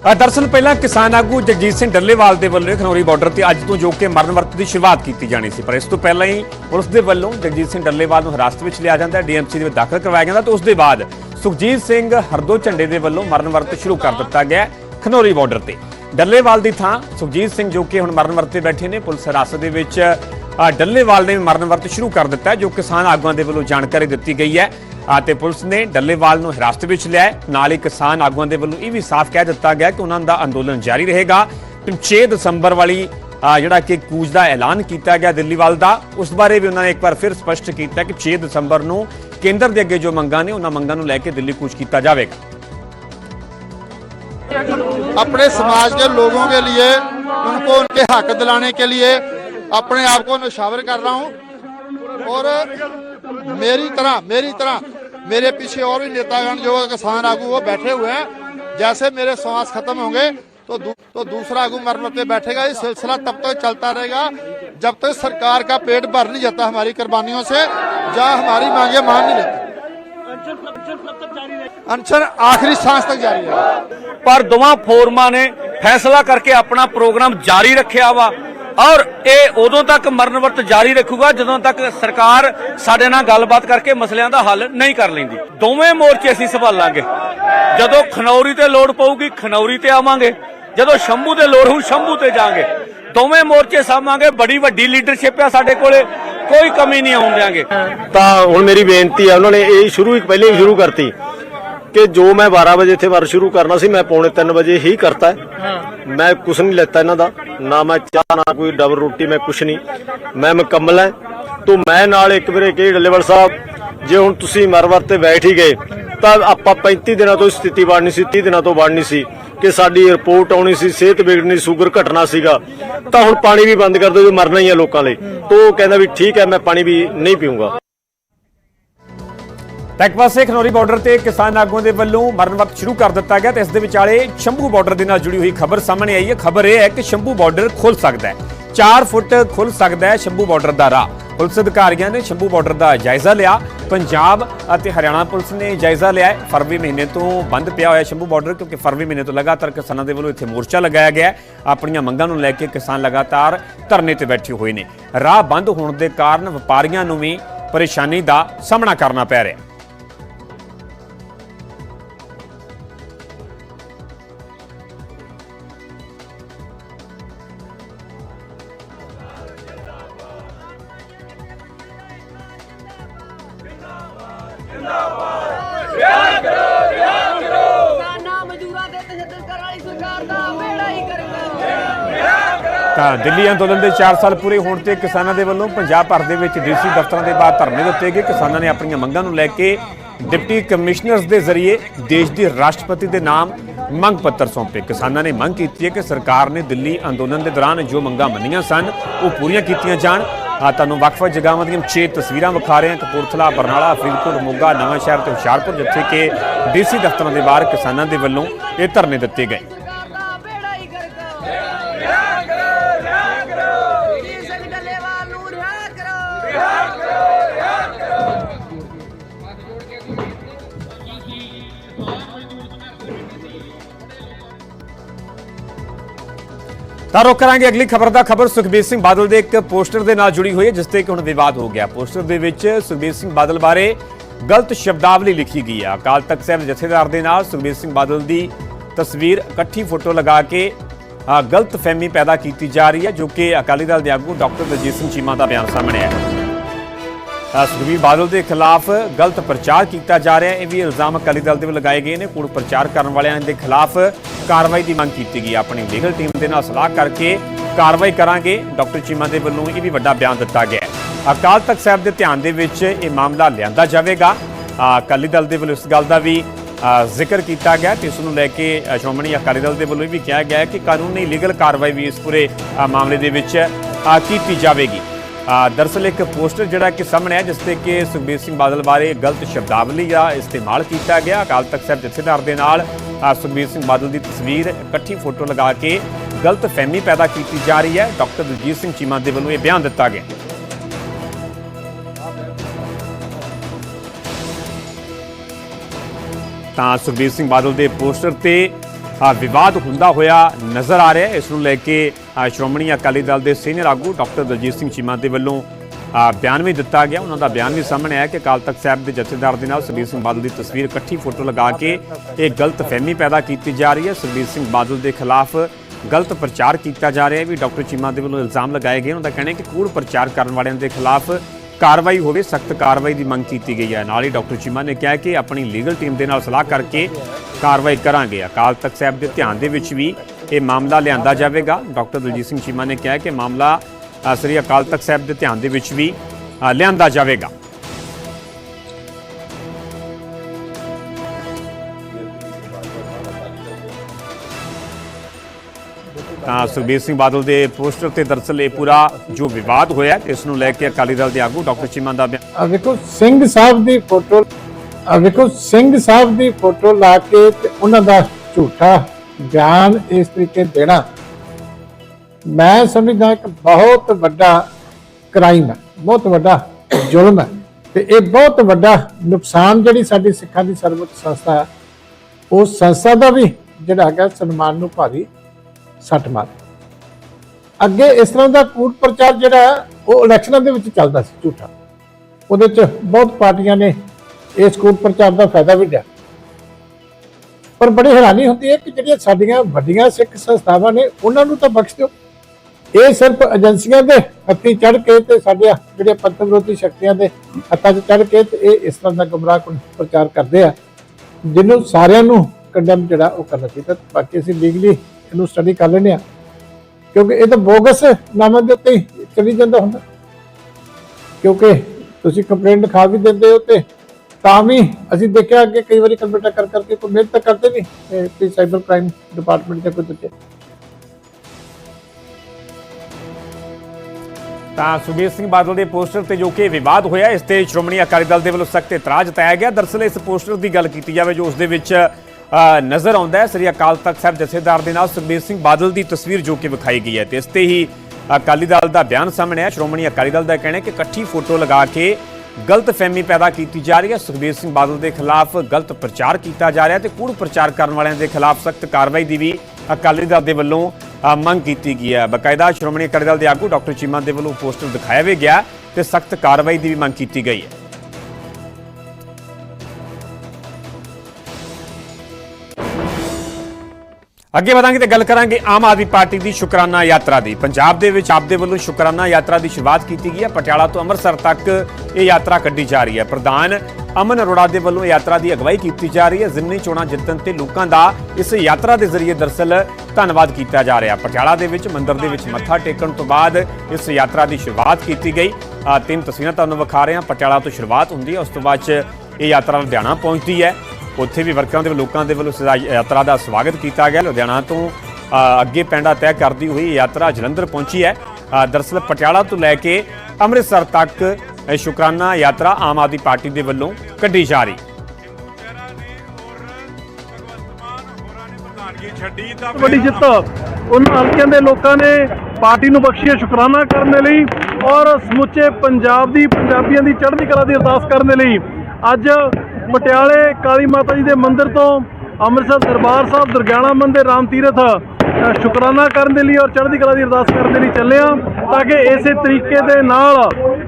Speaker 1: ਅ, ਪਹਿਲਾਂ ਕਿਸਾਨ ਆਗੂ ਜਗਜੀਤ ਸਿੰਘ ਡੱਲੇਵਾਲ ਦੇ ਵੱਲੋਂ ਖਨੌਰੀ ਬਾਰਡਰ ਤੇ ਅੱਜ ਤੋਂ ਜੋ ਕਿ ਮਰਨ ਵਰਤ ਦੀ ਸ਼ੁਰੂਆਤ ਕੀਤੀ ਜਾਣੀ ਸੀ। ਪਰ ਇਸ ਤੋਂ ਪਹਿਲਾਂ ਹੀ ਪੁਲਿਸ ਦੇ ਵੱਲੋਂ ਜਗਜੀਤ ਸਿੰਘ ਡੱਲੇਵਾਲ ਨੂੰ ਹਿਰਾਸਤ ਵਿੱਚ ਲਿਆ ਜਾਂਦਾ ਡੀਐਮਸੀ ਦੇ ਵਿੱਚ ਦਾਖਲ ਕਰਵਾਇਆ ਜਾਂਦਾ ਤੇ ਉਸ ਦੇ ਬਾਅਦ ਸੁਖਜੀਤ ਸਿੰਘ ਹਰਦੋ ਝੰਡੇ ਦੇ ਵੱਲੋਂ ਮਰਨ ਵਰਤ ਸ਼ੁਰੂ ਕਰ ਦਿੱਤਾ ਗਿਆ ਖਨੌਰੀ ਬਾਰਡਰ ਤੇ। ਡੱਲੇਵਾਲ ਦੀ ਥਾਂ ਸੁਖਜੀਤ ਸਿੰਘ ਜੋ ਕਿ ਹੁਣ ਮਰਨ ਵਰਤ ਤੇ ਬੈਠੇ ਨੇ ਪੁਲਿਸ ਹਿਰਾਸਤ ਦੇ ਵਿੱਚ ਡੱਲੇਵਾਲ ਨੇ ਵੀ ਮਰਨ ਵਰਤ ਸ਼ੁਰੂ ਕਰ ਦਿੱਤਾ ਹੈ, ਜੋ ਕਿਸਾਨ ਆਗੂਆਂ ਦੇ ਵੱਲੋਂ ਜਾਣਕਾਰੀ ਦਿੱਤੀ ਗਈ ਹੈ ਆ ਤੇ ਪੁਲਿਸ ਨੇ ਡੱਲੇਵਾਲ ਨੂੰ ਹਿਰਾਸਤ ਵਿੱਚ ਲਿਆ ਹੈ। ਨਾਲ ਹੀ ਕਿਸਾਨ ਆਗੂਆਂ ਦੇ ਵੱਲੋਂ ਇਹ ਵੀ ਸਾਫ਼ ਕਹਿ ਦਿੱਤਾ ਗਿਆ ਕਿ ਉਹਨਾਂ ਦਾ ਅੰਦੋਲਨ ਜਾਰੀ ਰਹੇਗਾ 6 ਦਸੰਬਰ ਵਾਲੀ ਆ, ਜਿਹੜਾ ਕਿ ਕੂਚ ਦਾ ਐਲਾਨ ਕੀਤਾ ਗਿਆ ਦਿੱਲੀ ਵੱਲ ਦਾ ਉਸ ਬਾਰੇ ਵੀ ਉਹਨਾਂ ਨੇ ਇੱਕ ਵਾਰ ਫਿਰ ਸਪਸ਼ਟ ਕੀਤਾ ਕਿ 6 ਦਸੰਬਰ ਨੂੰ ਕੇਂਦਰ ਦੇ ਅੱਗੇ ਜੋ ਮੰਗਾਂ ਨੇ ਉਹਨਾਂ ਮੰਗਾਂ ਨੂੰ ਲੈ ਕੇ ਦਿੱਲੀ ਕੂਚ ਕੀਤਾ ਜਾਵੇਗਾ
Speaker 8: अपने समाज के लोगों के लिए उनको उनके हक दिलाने के लिए अपने आप को नशावर कर रहा हूँ। और मेरी तरह मेरी तरह मेरे पीछे और भी नेतागण जो किसान आगू वो बैठे हुए हैं। जैसे मेरे श्वास खत्म होंगे तो दू, तो दूसरा आगू मरमत पे बैठेगा। ये सिलसिला तब तक तो चलता रहेगा जब तक तो सरकार का पेट भर नहीं जाता हमारी कुर्बानियों से। जहाँ हमारी मांगे मान नहीं लेती। अनशन आखिरी सांस तक जारी है।
Speaker 9: पर दोवां फोरमा ने फैसला करके अपना प्रोग्राम जारी रखा वा ਔਰ ਇਹ ਉਦੋਂ ਤੱਕ ਮਰਨ ਵਰਤ ਜਾਰੀ ਰੱਖੂਗਾ ਜਦੋਂ ਤੱਕ ਸਰਕਾਰ ਸਾਡੇ ਨਾਲ ਗੱਲਬਾਤ ਕਰਕੇ ਮਸਲਿਆਂ ਦਾ ਹੱਲ ਨਹੀਂ ਕਰ ਲੈਂਦੀ। ਦੋਵੇਂ ਮੋਰਚੇ ਅਸੀਂ ਸੰਭਾਲਾਂਗੇ। ਜਦੋਂ ਖਨੌਰੀ ਤੇ ਲੋੜ ਪਊਗੀ, ਖਨੌਰੀ ਤੇ ਆਵਾਂਗੇ। ਜਦੋਂ ਸ਼ੰਭੂ ਤੇ ਲੋੜ ਹੋਊ, ਸ਼ੰਭੂ ਤੇ ਜਾਾਂਗੇ। ਦੋਵੇਂ ਮੋਰਚੇ ਸਾਂਭਾਂਗੇ, ਬੜੀ ਵੱਡੀ ਲੀਡਰਸ਼ਿਪ ਆ ਸਾਡੇ ਕੋਲੇ, ਕੋਈ ਕਮੀ ਨਹੀਂ ਆਉਣ ਦਿਆਂਗੇ।
Speaker 3: ਤਾਂ ਹੁਣ ਮੇਰੀ ਬੇਨਤੀ ਆ, ਉਹਨਾਂ ਨੇ ਇਹ ਸ਼ੁਰੂ ਹੀ ਪਹਿਲੇ ਹੀ ਸ਼ੁਰੂ ਕਰਤੀ। ਕਿ ਜੋ ਮੈਂ 12 ਵਜੇ ਇੱਥੇ ਵਰ ਸ਼ੁਰੂ ਕਰਨਾ ਸੀ ਮੈਂ ਪੌਣੇ 3 ਵਜੇ ਹੀ ਕਰਤਾ। ਮੈਂ ਕੁਛ ਨਹੀਂ ਲੈਤਾ ਇਹਨਾਂ ਦਾ। ਨਾ ਮੈਂ ਚਾਹ ਨਾ ਕੋਈ ਡਬਲ ਰੋਟੀ ਮੈਂ ਕੁਛ ਨਹੀਂ। ਮੈਂ ਮੁਕੰਮਲ ਹੈ। ਤੋਂ ਮੈਂ ਨਾਲ ਇੱਕ ਵੀਰੇ ਕਹੀ ਡੱਲੇਵਾਲ ਸਾਹਿਬ ਜੇ ਹੁਣ ਤੁਸੀਂ ਮਰਵਰ ਤੇ ਬੈਠ ਹੀ ਗਏ ਤਾਂ ਆਪਾਂ 35 ਦਿਨਾਂ ਤੋਂ ਸਥਿਤੀ ਬਣਨੀ ਸੀ 30 ਦਿਨਾਂ ਤੋਂ ਬਣਨੀ ਸੀ ਕਿ ਸਾਡੀ ਰਿਪੋਰਟ ਆਉਣੀ ਸੀ ਸਿਹਤ ਵਿਗੜਨੀ ਸ਼ੂਗਰ ਘਟਣਾ ਸੀਗਾ। ਤਾਂ ਹੁਣ ਪਾਣੀ ਵੀ ਬੰਦ ਕਰ ਦਿਓ ਜੋ ਮਰਨਾ ਹੀ ਹੈ ਲੋਕਾਂ ਲਈ। ਤੋਂ ਉਹ ਕਹਿੰਦਾ ਵੀ ਠੀਕ ਹੈ ਮੈਂ ਪਾਣੀ ਵੀ ਨਹੀਂ ਪੀਊਂਗਾ।
Speaker 1: ਤਾਂ ਇੱਕ ਪਾਸੇ ਖਨੌਰੀ ਬਾਰਡਰ ਤੇ ਕਿਸਾਨ ਆਗੂਆਂ ਦੇ ਵੱਲੋਂ ਮਰਨ ਵਕਤ ਸ਼ੁਰੂ ਕਰ ਦਿੱਤਾ ਗਿਆ ਤੇ ਇਸ ਦੇ ਵਿਚਾਲੇ ਸ਼ੰਭੂ ਬਾਰਡਰ ਦੇ ਨਾਲ ਜੁੜੀ ਹੋਈ ਖਬਰ ਸਾਹਮਣੇ ਆਈ ਹੈ। ਖਬਰ ਇਹ ਹੈ ਕਿ ਸ਼ੰਭੂ ਬਾਰਡਰ ਖੁੱਲ ਸਕਦਾ ਹੈ। 4 ਫੁੱਟ ਖੁੱਲ ਸਕਦਾ ਹੈ ਸ਼ੰਭੂ ਬਾਰਡਰ ਦਾ ਰਾਹ। ਪੁਲਿਸ ਅਧਿਕਾਰੀਆਂ ਨੇ ਸ਼ੰਭੂ ਬਾਰਡਰ ਦਾ ਜਾਇਜ਼ਾ ਲਿਆ। ਪੰਜਾਬ ਅਤੇ ਹਰਿਆਣਾ ਪੁਲਿਸ ਨੇ ਜਾਇਜ਼ਾ ਲਿਆ ਫਰਵਰੀ ਮਹੀਨੇ ਤੋਂ ਬੰਦ ਪਿਆ ਹੋਇਆ ਸ਼ੰਭੂ ਬਾਰਡਰ ਕਿਉਂਕਿ ਫਰਵਰੀ ਮਹੀਨੇ ਤੋਂ ਲਗਾਤਾਰ ਕਿਸਾਨਾਂ ਦੇ ਵੱਲੋਂ ਇੱਥੇ ਮੋਰਚਾ ਲਗਾਇਆ ਗਿਆ ਆਪਣੀਆਂ ਮੰਗਾਂ ਨੂੰ ਲੈ ਕੇ ਕਿਸਾਨ ਲਗਾਤਾਰ ਧਰਨੇ ਤੇ ਬੈਠੇ ਹੋਏ ਨੇ। ਰਾਹ ਬੰਦ ਹੋਣ ਦੇ ਕਾਰਨ ਵਪਾਰੀਆਂ ਨੂੰ ਵੀ ਪਰੇਸ਼ਾਨੀ ਦਾ ਸਾਹਮਣਾ ਕਰਨਾ ਪੈ ਰਿਹਾ ਦਿੱਲੀ ਅੰਦੋਲਨ ਦੇ 4 ਸਾਲ ਪੂਰੇ ਹੋਣ ਤੇ ਕਿਸਾਨਾਂ ਦੇ ਵੱਲੋਂ ਪੰਜਾਬ ਭਰ ਦੇ ਵਿੱਚ ਡੀਸੀ ਦਫ਼ਤਰਾਂ ਦੇ ਬਾਹਰ ਧਰਨੇ ਦਿੱਤੇ ਗਏ। ਕਿਸਾਨਾਂ ਨੇ ਆਪਣੀਆਂ ਮੰਗਾਂ ਨੂੰ ਲੈ ਕੇ ਡਿਪਟੀ ਕਮਿਸ਼ਨਰਸ ਦੇ ਜ਼ਰੀਏ ਦੇਸ਼ ਦੇ ਰਾਸ਼ਟਰਪਤੀ ਦੇ ਨਾਮ ਮੰਗ ਪੱਤਰ ਸੌਂਪੇ। ਕਿਸਾਨਾਂ ਨੇ ਮੰਗ ਕੀਤੀ ਹੈ ਕਿ ਸਰਕਾਰ ਨੇ ਦਿੱਲੀ ਅੰਦੋਲਨ ਦੇ ਦੌਰਾਨ ਜੋ ਮੰਗਾਂ ਮੰਨੀਆਂ ਸਨ, ਉਹ ਪੂਰੀਆਂ ਕੀਤੀਆਂ ਜਾਣ। ਆ ਤੁਹਾਨੂੰ ਵੱਖ-ਵੱਖ ਜਗ੍ਹਾਵਾਂ ਦੀਆਂ 6 ਤਸਵੀਰਾਂ ਵਿਖਾ ਰਹੇ ਹਾਂ। ਕਪੂਰਥਲਾ, ਬਰਨਾਲਾ, ਫਰੀਦਕੋਟ, ਮੋਗਾ ਨਵਾਂ ਸ਼ਹਿਰ ਤੇ ਹੁਸ਼ਿਆਰਪੁਰ, ਜਿੱਥੇ ਕਿ ਡੀਸੀ ਦਫ਼ਤਰਾਂ ਦੇ ਬਾਹਰ ਕਿਸਾਨਾਂ ਦੇ ਵੱਲੋਂ ਇਹ ਧਰਨੇ ਦਿੱਤੇ ਗਏ। ਤਾਂ ਰੁਕ ਕਰਾਂਗੇ ਅਗਲੀ ਖਬਰ ਦਾ। ਖਬਰ ਸੁਖਬੀਰ ਸਿੰਘ ਬਾਦਲ ਦੇ ਇੱਕ ਪੋਸਟਰ ਦੇ ਨਾਲ ਜੁੜੀ ਹੋਈ ਹੈ, ਜਿਸ ਤੇ ਕਿ ਹੁਣ ਵਿਵਾਦ ਹੋ ਗਿਆ। ਪੋਸਟਰ ਦੇ ਵਿੱਚ ਸੁਖਬੀਰ ਸਿੰਘ ਬਾਦਲ ਬਾਰੇ ਗਲਤ ਸ਼ਬਦਾਵਲੀ ਲਿਖੀ ਗਈ ਹੈ ਅਕਾਲ ਤਖਤ ਸਾਹਿਬ ਜਥੇਦਾਰ ਦੇ ਨਾਲ ਸੁਖਬੀਰ ਸਿੰਘ ਬਾਦਲ ਦੀ ਤਸਵੀਰ ਇਕੱਠੀ ਫੋਟੋ ਲਗਾ ਕੇ ਗਲਤ ਫਹਿਮੀ ਪੈਦਾ ਕੀਤੀ ਜਾ ਰਹੀ ਹੈ, ਜੋ ਕਿ ਅਕਾਲੀ ਦਲ ਦੇ ਆਗੂ ਡਾਕਟਰ ਦਲਜੀਤ ਸਿੰਘ ਚੀਮਾ ਦਾ ਬਿਆਨ ਸਾਹਮਣੇ ਆਇਆ। ਸੁਖਬੀਰ ਬਾਦਲ ਦੇ ਖਿਲਾਫ ਗਲਤ ਪ੍ਰਚਾਰ ਕੀਤਾ ਜਾ ਰਿਹਾ ਹੈ। ਇਹ ਵੀ ਇਲਜ਼ਾਮ ਅਕਾਲੀ ਦਲ ਦੇ ਵੱਲੋਂ ਲਗਾਏ ਗਏ ਨੇ। ਕੂੜ ਪ੍ਰਚਾਰ ਕਰਨ ਵਾਲਿਆਂ ਦੇ ਖਿਲਾਫ ਕਾਰਵਾਈ ਦੀ ਮੰਗ ਕੀਤੀ ਗਈ ਆਪਣੀ ਲੀਗਲ ਟੀਮ ਦੇ ਨਾਲ ਸਲਾਹ ਕਰਕੇ ਕਾਰਵਾਈ ਕਰਾਂਗੇ। ਡਾਕਟਰ ਚੀਮਾ ਦੇ ਵੱਲੋਂ ਇਹ ਵੀ ਵੱਡਾ ਬਿਆਨ ਦਿੱਤਾ ਗਿਆ ਅਕਾਲ ਤਖਤ ਸਾਹਿਬ ਦੇ ਧਿਆਨ ਦੇ ਵਿੱਚ ਇਹ ਮਾਮਲਾ ਲਿਆਂਦਾ ਜਾਵੇਗਾ। ਅਕਾਲੀ ਦਲ ਦੇ ਵੱਲੋਂ ਇਸ ਗੱਲ ਦਾ ਵੀ ਜ਼ਿਕਰ ਕੀਤਾ ਗਿਆ ਤੇ ਇਸ ਨੂੰ ਲੈ ਕੇ ਸ਼੍ਰੋਮਣੀ ਅਕਾਲੀ ਦਲ ਦੇ ਵੱਲੋਂ ਇਹ ਵੀ ਕਿਹਾ ਗਿਆ ਕਿ ਕਾਨੂੰਨੀ ਲੀਗਲ ਕਾਰਵਾਈ ਵੀ ਇਸ ਪੂਰੇ ਮਾਮਲੇ ਦੇ ਵਿੱਚ ਕੀਤੀ ਜਾਵੇਗੀ। ਅ, ਦਰਅਸਲ ਇੱਕ ਪੋਸਟਰ ਜਿਹੜਾ ਕਿ ਸਾਹਮਣੇ ਹੈ ਜਿਸ ਤੇ ਕਿ ਸੁਖਬੀਰ ਸਿੰਘ ਬਾਦਲ ਬਾਰੇ ਗਲਤ ਸ਼ਬਦਾਵਲੀ ਦਾ ਇਸਤੇਮਾਲ ਕੀਤਾ ਗਿਆ। ਅਕਾਲ ਤਖਤ ਸਾਹਿਬ ਜਥੇਦਾਰ ਦੇ ਨਾਲ ਸੁਖਬੀਰ ਸਿੰਘ ਬਾਦਲ ਦੀ ਤਸਵੀਰ ਇਕੱਠੀ ਫੋਟੋ ਲਗਾ ਕੇ ਗਲਤ ਫਹਿਮੀ ਪੈਦਾ ਕੀਤੀ ਜਾ ਰਹੀ ਹੈ। ਡਾਕਟਰ ਦਲਜੀਤ ਸਿੰਘ ਚੀਮਾ ਦੇ ਵੱਲੋਂ ਇਹ ਬਿਆਨ ਦਿੱਤਾ ਗਿਆ। ਤਾਂ ਸੁਖਬੀਰ ਸਿੰਘ ਬਾਦਲ ਦੇ ਪੋਸਟਰ ਤੇ ਵਿਵਾਦ ਹੁੰਦਾ ਹੋਇਆ ਨਜ਼ਰ ਆ ਰਿਹਾ ਹੈ। ਇਸ ਨੂੰ ਲੈ ਕੇ ਸ਼੍ਰੋਮਣੀ ਅਕਾਲੀ ਦਲ ਦੇ ਸੀਨੀਅਰ ਆਗੂ ਡਾਕਟਰ ਦਲਜੀਤ ਸਿੰਘ ਚੀਮਾ ਦੇ ਵੱਲੋਂ ਬਿਆਨ ਵੀ ਦਿੱਤਾ ਗਿਆ। ਉਹਨਾਂ ਦਾ ਬਿਆਨ ਵੀ ਸਾਹਮਣੇ ਆਇਆ ਕਿ ਅਕਾਲ ਤਖਤ ਸਾਹਿਬ ਦੇ ਜਥੇਦਾਰ ਦੇ ਨਾਲ ਸੁਖਬੀਰ ਸਿੰਘ ਬਾਦਲ ਦੀ ਤਸਵੀਰ ਇਕੱਠੀ ਫੋਟੋ ਲਗਾ ਕੇ ਇਹ ਗਲਤ ਫਹਿਮੀ ਪੈਦਾ ਕੀਤੀ ਜਾ ਰਹੀ ਹੈ। ਸੁਖਬੀਰ ਸਿੰਘ ਬਾਦਲ ਦੇ ਖਿਲਾਫ ਗਲਤ ਪ੍ਰਚਾਰ ਕੀਤਾ ਜਾ ਰਿਹਾ ਹੈ। ਵੀ ਡਾਕਟਰ ਚੀਮਾ ਦੇ ਵੱਲੋਂ ਇਲਜ਼ਾਮ ਲਗਾਏ ਗਏ। ਉਹਨਾਂ ਦਾ ਕਹਿਣਾ ਹੈ ਕਿ ਕੂੜ ਪ੍ਰਚਾਰ ਕਰਨ ਵਾਲਿਆਂ ਦੇ ਖਿਲਾਫ ਕਾਰਵਾਈ ਹੋਵੇ, ਸਖਤ ਕਾਰਵਾਈ ਦੀ ਮੰਗ ਕੀਤੀ ਗਈ ਹੈ। ਨਾਲ ਹੀ ਡਾਕਟਰ ਚੀਮਾ ਨੇ ਕਿਹਾ ਕਿ ਆਪਣੀ ਲੀਗਲ ਟੀਮ ਦੇ ਨਾਲ ਸਲਾਹ ਕਰਕੇ ਕਾਰਵਾਈ ਕਰਾਂਗੇ। ਅਕਾਲ ਤਖਤ ਸਾਹਿਬ ਦੇ ਧਿਆਨ ਦੇ ਵਿੱਚ ਵੀ ਇਹ ਮਾਮਲਾ ਲਿਆਂਦਾ ਜਾਵੇਗਾ। ਡਾਕਟਰ ਦਲਜੀਤ ਸਿੰਘ ਚੀਮਾ ਨੇ ਕਿਹਾ ਕਿ ਮਾਮਲਾ ਸ੍ਰੀ ਅਕਾਲ ਤਖਤ ਸਾਹਿਬ ਦੇ ਧਿਆਨ ਦੇ ਵਿੱਚ ਵੀ ਲਿਆਂਦਾ ਜਾਵੇਗਾ। ਤਾਂ ਸੁਖਬੀਰ ਸਿੰਘ ਬਾਦਲ ਦੇ ਪੋਸਟਰ ਤੇ ਦਰਸਲ ਇਹ ਪੂਰਾ ਜੋ ਵਿਵਾਦ ਹੋਇਆ, ਇਸ ਨੂੰ ਲੈ ਕੇ ਅਕਾਲੀ ਦਲ ਦੇ ਆਗੂ ਡਾਕਟਰ ਚੀਮਾ ਦਾ ਬਿਆਨ।
Speaker 10: ਵੇਖੋ, ਸਿੰਘ ਸਾਹਿਬ ਦੀ ਫੋਟੋ ਵੇਖੋ, ਸਿੰਘ ਸਾਹਿਬ ਦੀ ਫੋਟੋ ਲਾ ਕੇ ਤੇ ਉਹਨਾਂ ਦਾ ਝੂਠਾ ਬਿਆਨ ਇਸ ਤਰੀਕੇ ਦੇਣਾ। ਮੈਂ ਸਮਝਦਾ ਇੱਕ ਬਹੁਤ ਵੱਡਾ ਕ੍ਰਾਈਮ ਹੈ, ਬਹੁਤ ਵੱਡਾ ਜ਼ੁਲਮ ਹੈ ਤੇ ਇਹ ਬਹੁਤ ਵੱਡਾ ਨੁਕਸਾਨ ਜਿਹੜੀ ਸਾਡੀ ਸਿੱਖਾਂ ਦੀ ਸਰਵਉੱਚ ਸੰਸਥਾ ਹੈ ਉਸ ਸੰਸਥਾ ਦਾ ਵੀ ਜਿਹੜਾ ਹੈਗਾ ਸਨਮਾਨ ਨੂੰ ਭਾਰੀ ਸੱਟ ਮਾਰ ਅੱਗੇ ਇਸ ਤਰ੍ਹਾਂ ਦਾ ਕੂਟ ਪ੍ਰਚਾਰ ਜਿਹੜਾ ਉਹ ਇਲੈਕਸ਼ਨਾਂ ਦੇ ਵਿੱਚ ਚੱਲਦਾ ਸੀ ਝੂਠਾ। ਉਹਦੇ ਚ ਬਹੁਤ ਪਾਰਟੀਆਂ ਨੇ ਇਸ ਕੂਟ ਪ੍ਰਚਾਰ ਦਾ ਫਾਇਦਾ ਵੀ ਲਿਆ। ਪਰ ਬੜੀ ਹੈਰਾਨੀ ਹੁੰਦੀ ਹੈ ਕਿ ਜਿਹੜੀਆਂ ਸਾਡੀਆਂ ਵੱਡੀਆਂ ਸਿੱਖ ਸੰਸਥਾਵਾਂ ਨੇ, ਉਹਨਾਂ ਨੂੰ ਤਾਂ ਬਖਸ਼ ਦਿਓ। ਇਹ ਸਿਰਫ ਏਜੰਸੀਆਂ ਦੇ ਹੱਥੀਂ ਚੜ ਕੇ ਤੇ ਸਾਡੀਆਂ ਜਿਹੜੀਆਂ ਪੰਥ ਵਿਰੋਧੀ ਸ਼ਕਤੀਆਂ ਦੇ ਹੱਥਾਂ 'ਚ ਚੜ ਕੇ ਤੇ ਇਹ ਇਸ ਤਰ੍ਹਾਂ ਦਾ ਗੁੰਮਰਾਹ ਪ੍ਰਚਾਰ ਕਰਦੇ ਆ, ਜਿਹਨੂੰ ਸਾਰਿਆਂ ਨੂੰ ਕੰਡਮ ਜਿਹੜਾ ਉਹ ਕਰਨਾ ਚਾਹੀਦਾ। ਬਾਕੀ ਅਸੀਂ ਲੀਗਲੀ ਇਹਨੂੰ ਸਟੱਡੀ ਕਰ ਲੈਂਦੇ ਆ ਕਿਉਂਕਿ ਇਹ ਤਾਂ ਬੋਗਸ ਨਾਮਾਂ ਦੇ ਉੱਤੇ ਚਲੀ ਜਾਂਦਾ ਹੁੰਦਾ। ਕਿਉਂਕਿ ਤੁਸੀਂ ਕੰਪਲੇਂਟ ਲਿਖਾ ਵੀ ਦਿੰਦੇ ਹੋ ਤੇ ਤਾਂ ਵੀ ਅਸੀਂ ਦੇਖਿਆ ਕਿ ਕਈ ਵਾਰੀ ਕੰਪਿਊਟਰ ਕਰ ਕਰਕੇ ਕੋਈ ਮਿਹਨਤ ਤਾਂ ਕਰਦੇ ਨਹੀਂ ਤੇ ਸਾਈਬਰ ਕ੍ਰਾਈਮ ਡਿਪਾਰਟਮੈਂਟ ਦੇ ਕੋਈ ਦੂਜੇ।
Speaker 1: ਤਾਂ ਸੁਖਬੀਰ ਸਿੰਘ ਬਾਦਲ ਦੇ ਪੋਸਟਰ ਤੇ ਜੋ ਕਿ ਵਿਵਾਦ ਹੋਇਆ, ਇਸ ਤੇ ਸ਼੍ਰੋਮਣੀ ਅਕਾਲੀ ਦਲ ਦੇ ਵੱਲੋਂ ਸਖਤ ਇਤਰਾਜ਼ ਜਤਾਇਆ ਗਿਆ। ਦਰਸਲ ਇਸ ਪੋਸਟਰ ਦੀ ਗੱਲ ਕੀਤੀ ਜਾਵੇ, ਜੋ ਉਸ ਦੇ ਵਿੱਚ ਨਜ਼ਰ ਆਉਂਦਾ ਹੈ। ਸ੍ਰੀ ਅਕਾਲ ਤਖਤ ਸਾਹਿਬ ਜਥੇਦਾਰ ਦੇ ਨਾਲ ਸੁਖਬੀਰ ਸਿੰਘ ਬਾਦਲ ਦੀ ਤਸਵੀਰ ਜੋ ਕਿ ਵਿਖਾਈ ਗਈ ਹੈ। ਤੇ ਇਸ ਤੇ ਹੀ ਅਕਾਲੀ ਦਲ ਦਾ ਬਿਆਨ ਸਾਹਮਣੇ ਆਇਆ। ਸ਼੍ਰੋਮਣੀ ਅਕਾਲੀ ਦਲ ਦਾ ਕਹਿਣਾ ਹੈ ਕਿ ਇਕੱਠੀ ਫੋਟੋ ਲਗਾ ਕੇ ਗਲਤ ਫਹਿਮੀ ਪੈਦਾ ਕੀਤੀ ਜਾ ਰਹੀ ਹੈ। ਸੁਖਬੀਰ ਸਿੰਘ ਬਾਦਲ ਦੇ ਖਿਲਾਫ ਗਲਤ ਪ੍ਰਚਾਰ ਕੀਤਾ ਜਾ ਰਿਹਾ ਤੇ ਕੂੜ ਪ੍ਰਚਾਰ ਕਰਨ ਵਾਲਿਆਂ ਦੇ ਖਿਲਾਫ ਸਖਤ ਕਾਰਵਾਈ ਦੀ ਵੀ ਅਕਾਲੀ ਦਲ ਦੇ ਵੱਲੋਂ ਮੰਗ ਕੀਤੀ ਗਈ ਹੈ। ਬਕਾਇਦਾ ਸ਼੍ਰੋਮਣੀ ਅਕਾਲੀ ਦਲ ਦੇ ਆਗੂ ਡਾਕਟਰ ਚੀਮਾ ਦੇ ਵੱਲੋਂ ਪੋਸਟਰ ਦਿਖਾਇਆ ਵੀ ਗਿਆ ਤੇ ਸਖਤ ਕਾਰਵਾਈ ਦੀ ਵੀ ਮੰਗ ਕੀਤੀ ਗਈ ਹੈ। ਅੱਗੇ ਵਧਾਂਗੇ ਤੇ ਗੱਲ ਕਰਾਂਗੇ ਆਮ ਆਦਮੀ ਪਾਰਟੀ ਦੀ ਸ਼ੁਕਰਾਨਾ ਯਾਤਰਾ ਦੀ। ਪੰਜਾਬ ਦੇ ਵਿੱਚ ਆਪਦੇ ਵੱਲੋਂ ਸ਼ੁਕਰਾਨਾ ਯਾਤਰਾ ਦੀ ਸ਼ੁਰੂਆਤ ਕੀਤੀ ਗਈ ਹੈ। ਪਟਿਆਲਾ ਤੋਂ ਅੰਮ੍ਰਿਤਸਰ ਤੱਕ ਇਹ ਯਾਤਰਾ ਕੱਢੀ ਜਾ ਰਹੀ ਹੈ। ਪ੍ਰਧਾਨ ਅਮਨ ਅਰੋੜਾ ਦੇ ਵੱਲੋਂ ਯਾਤਰਾ ਦੀ ਅਗਵਾਈ ਕੀਤੀ ਜਾ ਰਹੀ ਹੈ। ਜ਼ਿਮਨੀ ਚੋਣਾਂ ਜਿੱਤਣ ਤੇ ਲੋਕਾਂ ਦਾ ਇਸ ਯਾਤਰਾ ਦੇ ਜ਼ਰੀਏ ਦਰਸਲ ਧੰਨਵਾਦ ਕੀਤਾ ਜਾ ਰਿਹਾ। ਪਟਿਆਲਾ ਦੇ ਵਿੱਚ, ਮੰਦਿਰ ਦੇ ਵਿੱਚ ਮੱਥਾ ਟੇਕਣ ਤੋਂ ਬਾਅਦ ਇਸ ਯਾਤਰਾ ਦੀ ਸ਼ੁਰੂਆਤ ਕੀਤੀ ਗਈ। ਤਿੰਨ ਤਸਵੀਰਾਂ ਤੁਹਾਨੂੰ ਵਿਖਾ ਰਹੇ ਹਾਂ। ਪਟਿਆਲਾ ਤੋਂ ਸ਼ੁਰੂਆਤ ਹੁੰਦੀ ਹੈ। ਉਸ ਤੋਂ ਬਾਅਦ 'ਚ ਇਹ ਯਾਤਰਾ ਲੁਧਿਆਣਾ ਪਹੁੰਚਦੀ ਹੈ। ਉੱਥੇ ਵੀ ਵਰਕਰਾਂ ਦੇ ਲੋਕਾਂ ਦੇ ਵੱਲੋਂ ਯਾਤਰਾ ਦਾ ਸਵਾਗਤ ਕੀਤਾ ਗਿਆ। ਲੁਧਿਆਣਾ ਤੋਂ ਅੱਗੇ ਪੈਂਡਾ ਤੈਅ ਕਰਦੀ ਹੋਈ ਯਾਤਰਾ ਜਲੰਧਰ ਪਹੁੰਚੀ ਹੈ। ਅ, ਦਰਅਸਲ ਪਟਿਆਲਾ ਤੋਂ ਲੈ ਕੇ ਅੰਮ੍ਰਿਤਸਰ ਤੱਕ ਸ਼ੁਕਰਾਨਾ ਯਾਤਰਾ ਆਮ ਆਦਮੀ ਪਾਰਟੀ ਦੇ ਵੱਲੋਂ ਕੱਢੀ ਜਾ ਰਹੀ।
Speaker 2: ਵੱਡੀ ਜਿੱਤ। ਉਹਨਾਂ ਹਲਕਿਆਂ ਦੇ ਲੋਕਾਂ ਨੇ ਪਾਰਟੀ ਨੂੰ ਬਖਸ਼ੀ ਸ਼ੁਕਰਾਨਾ ਕਰਨ ਦੇ ਲਈ ਔਰ ਸਮੁੱਚੇ ਪੰਜਾਬ ਦੀ ਪੰਜਾਬੀਆਂ ਦੀ ਚੜ੍ਹਦੀ ਕਲਾ ਦੀ ਅਰਦਾਸ ਕਰਨ ਦੇ ਲਈ ਅੱਜ ਪਟਿਆਲੇ ਕਾਲੀ ਮਾਤਾ ਜੀ ਦੇ ਮੰਦਿਰ ਤੋਂ ਅੰਮ੍ਰਿਤਸਰ ਦਰਬਾਰ ਸਾਹਿਬ, ਦੁਰਗਿਆਣਾ ਮੰਦਿਰ, ਰਾਮ ਤੀਰਥ ਸ਼ੁਕਰਾਨਾ ਕਰਨ ਦੇ ਲਈ ਔਰ ਚੜ੍ਹਦੀ ਕਲਾ ਦੀ ਅਰਦਾਸ ਕਰਨ ਦੇ ਲਈ ਚੱਲੇ ਹਾਂ ਤਾਂ ਕਿ ਇਸੇ ਤਰੀਕੇ ਦੇ ਨਾਲ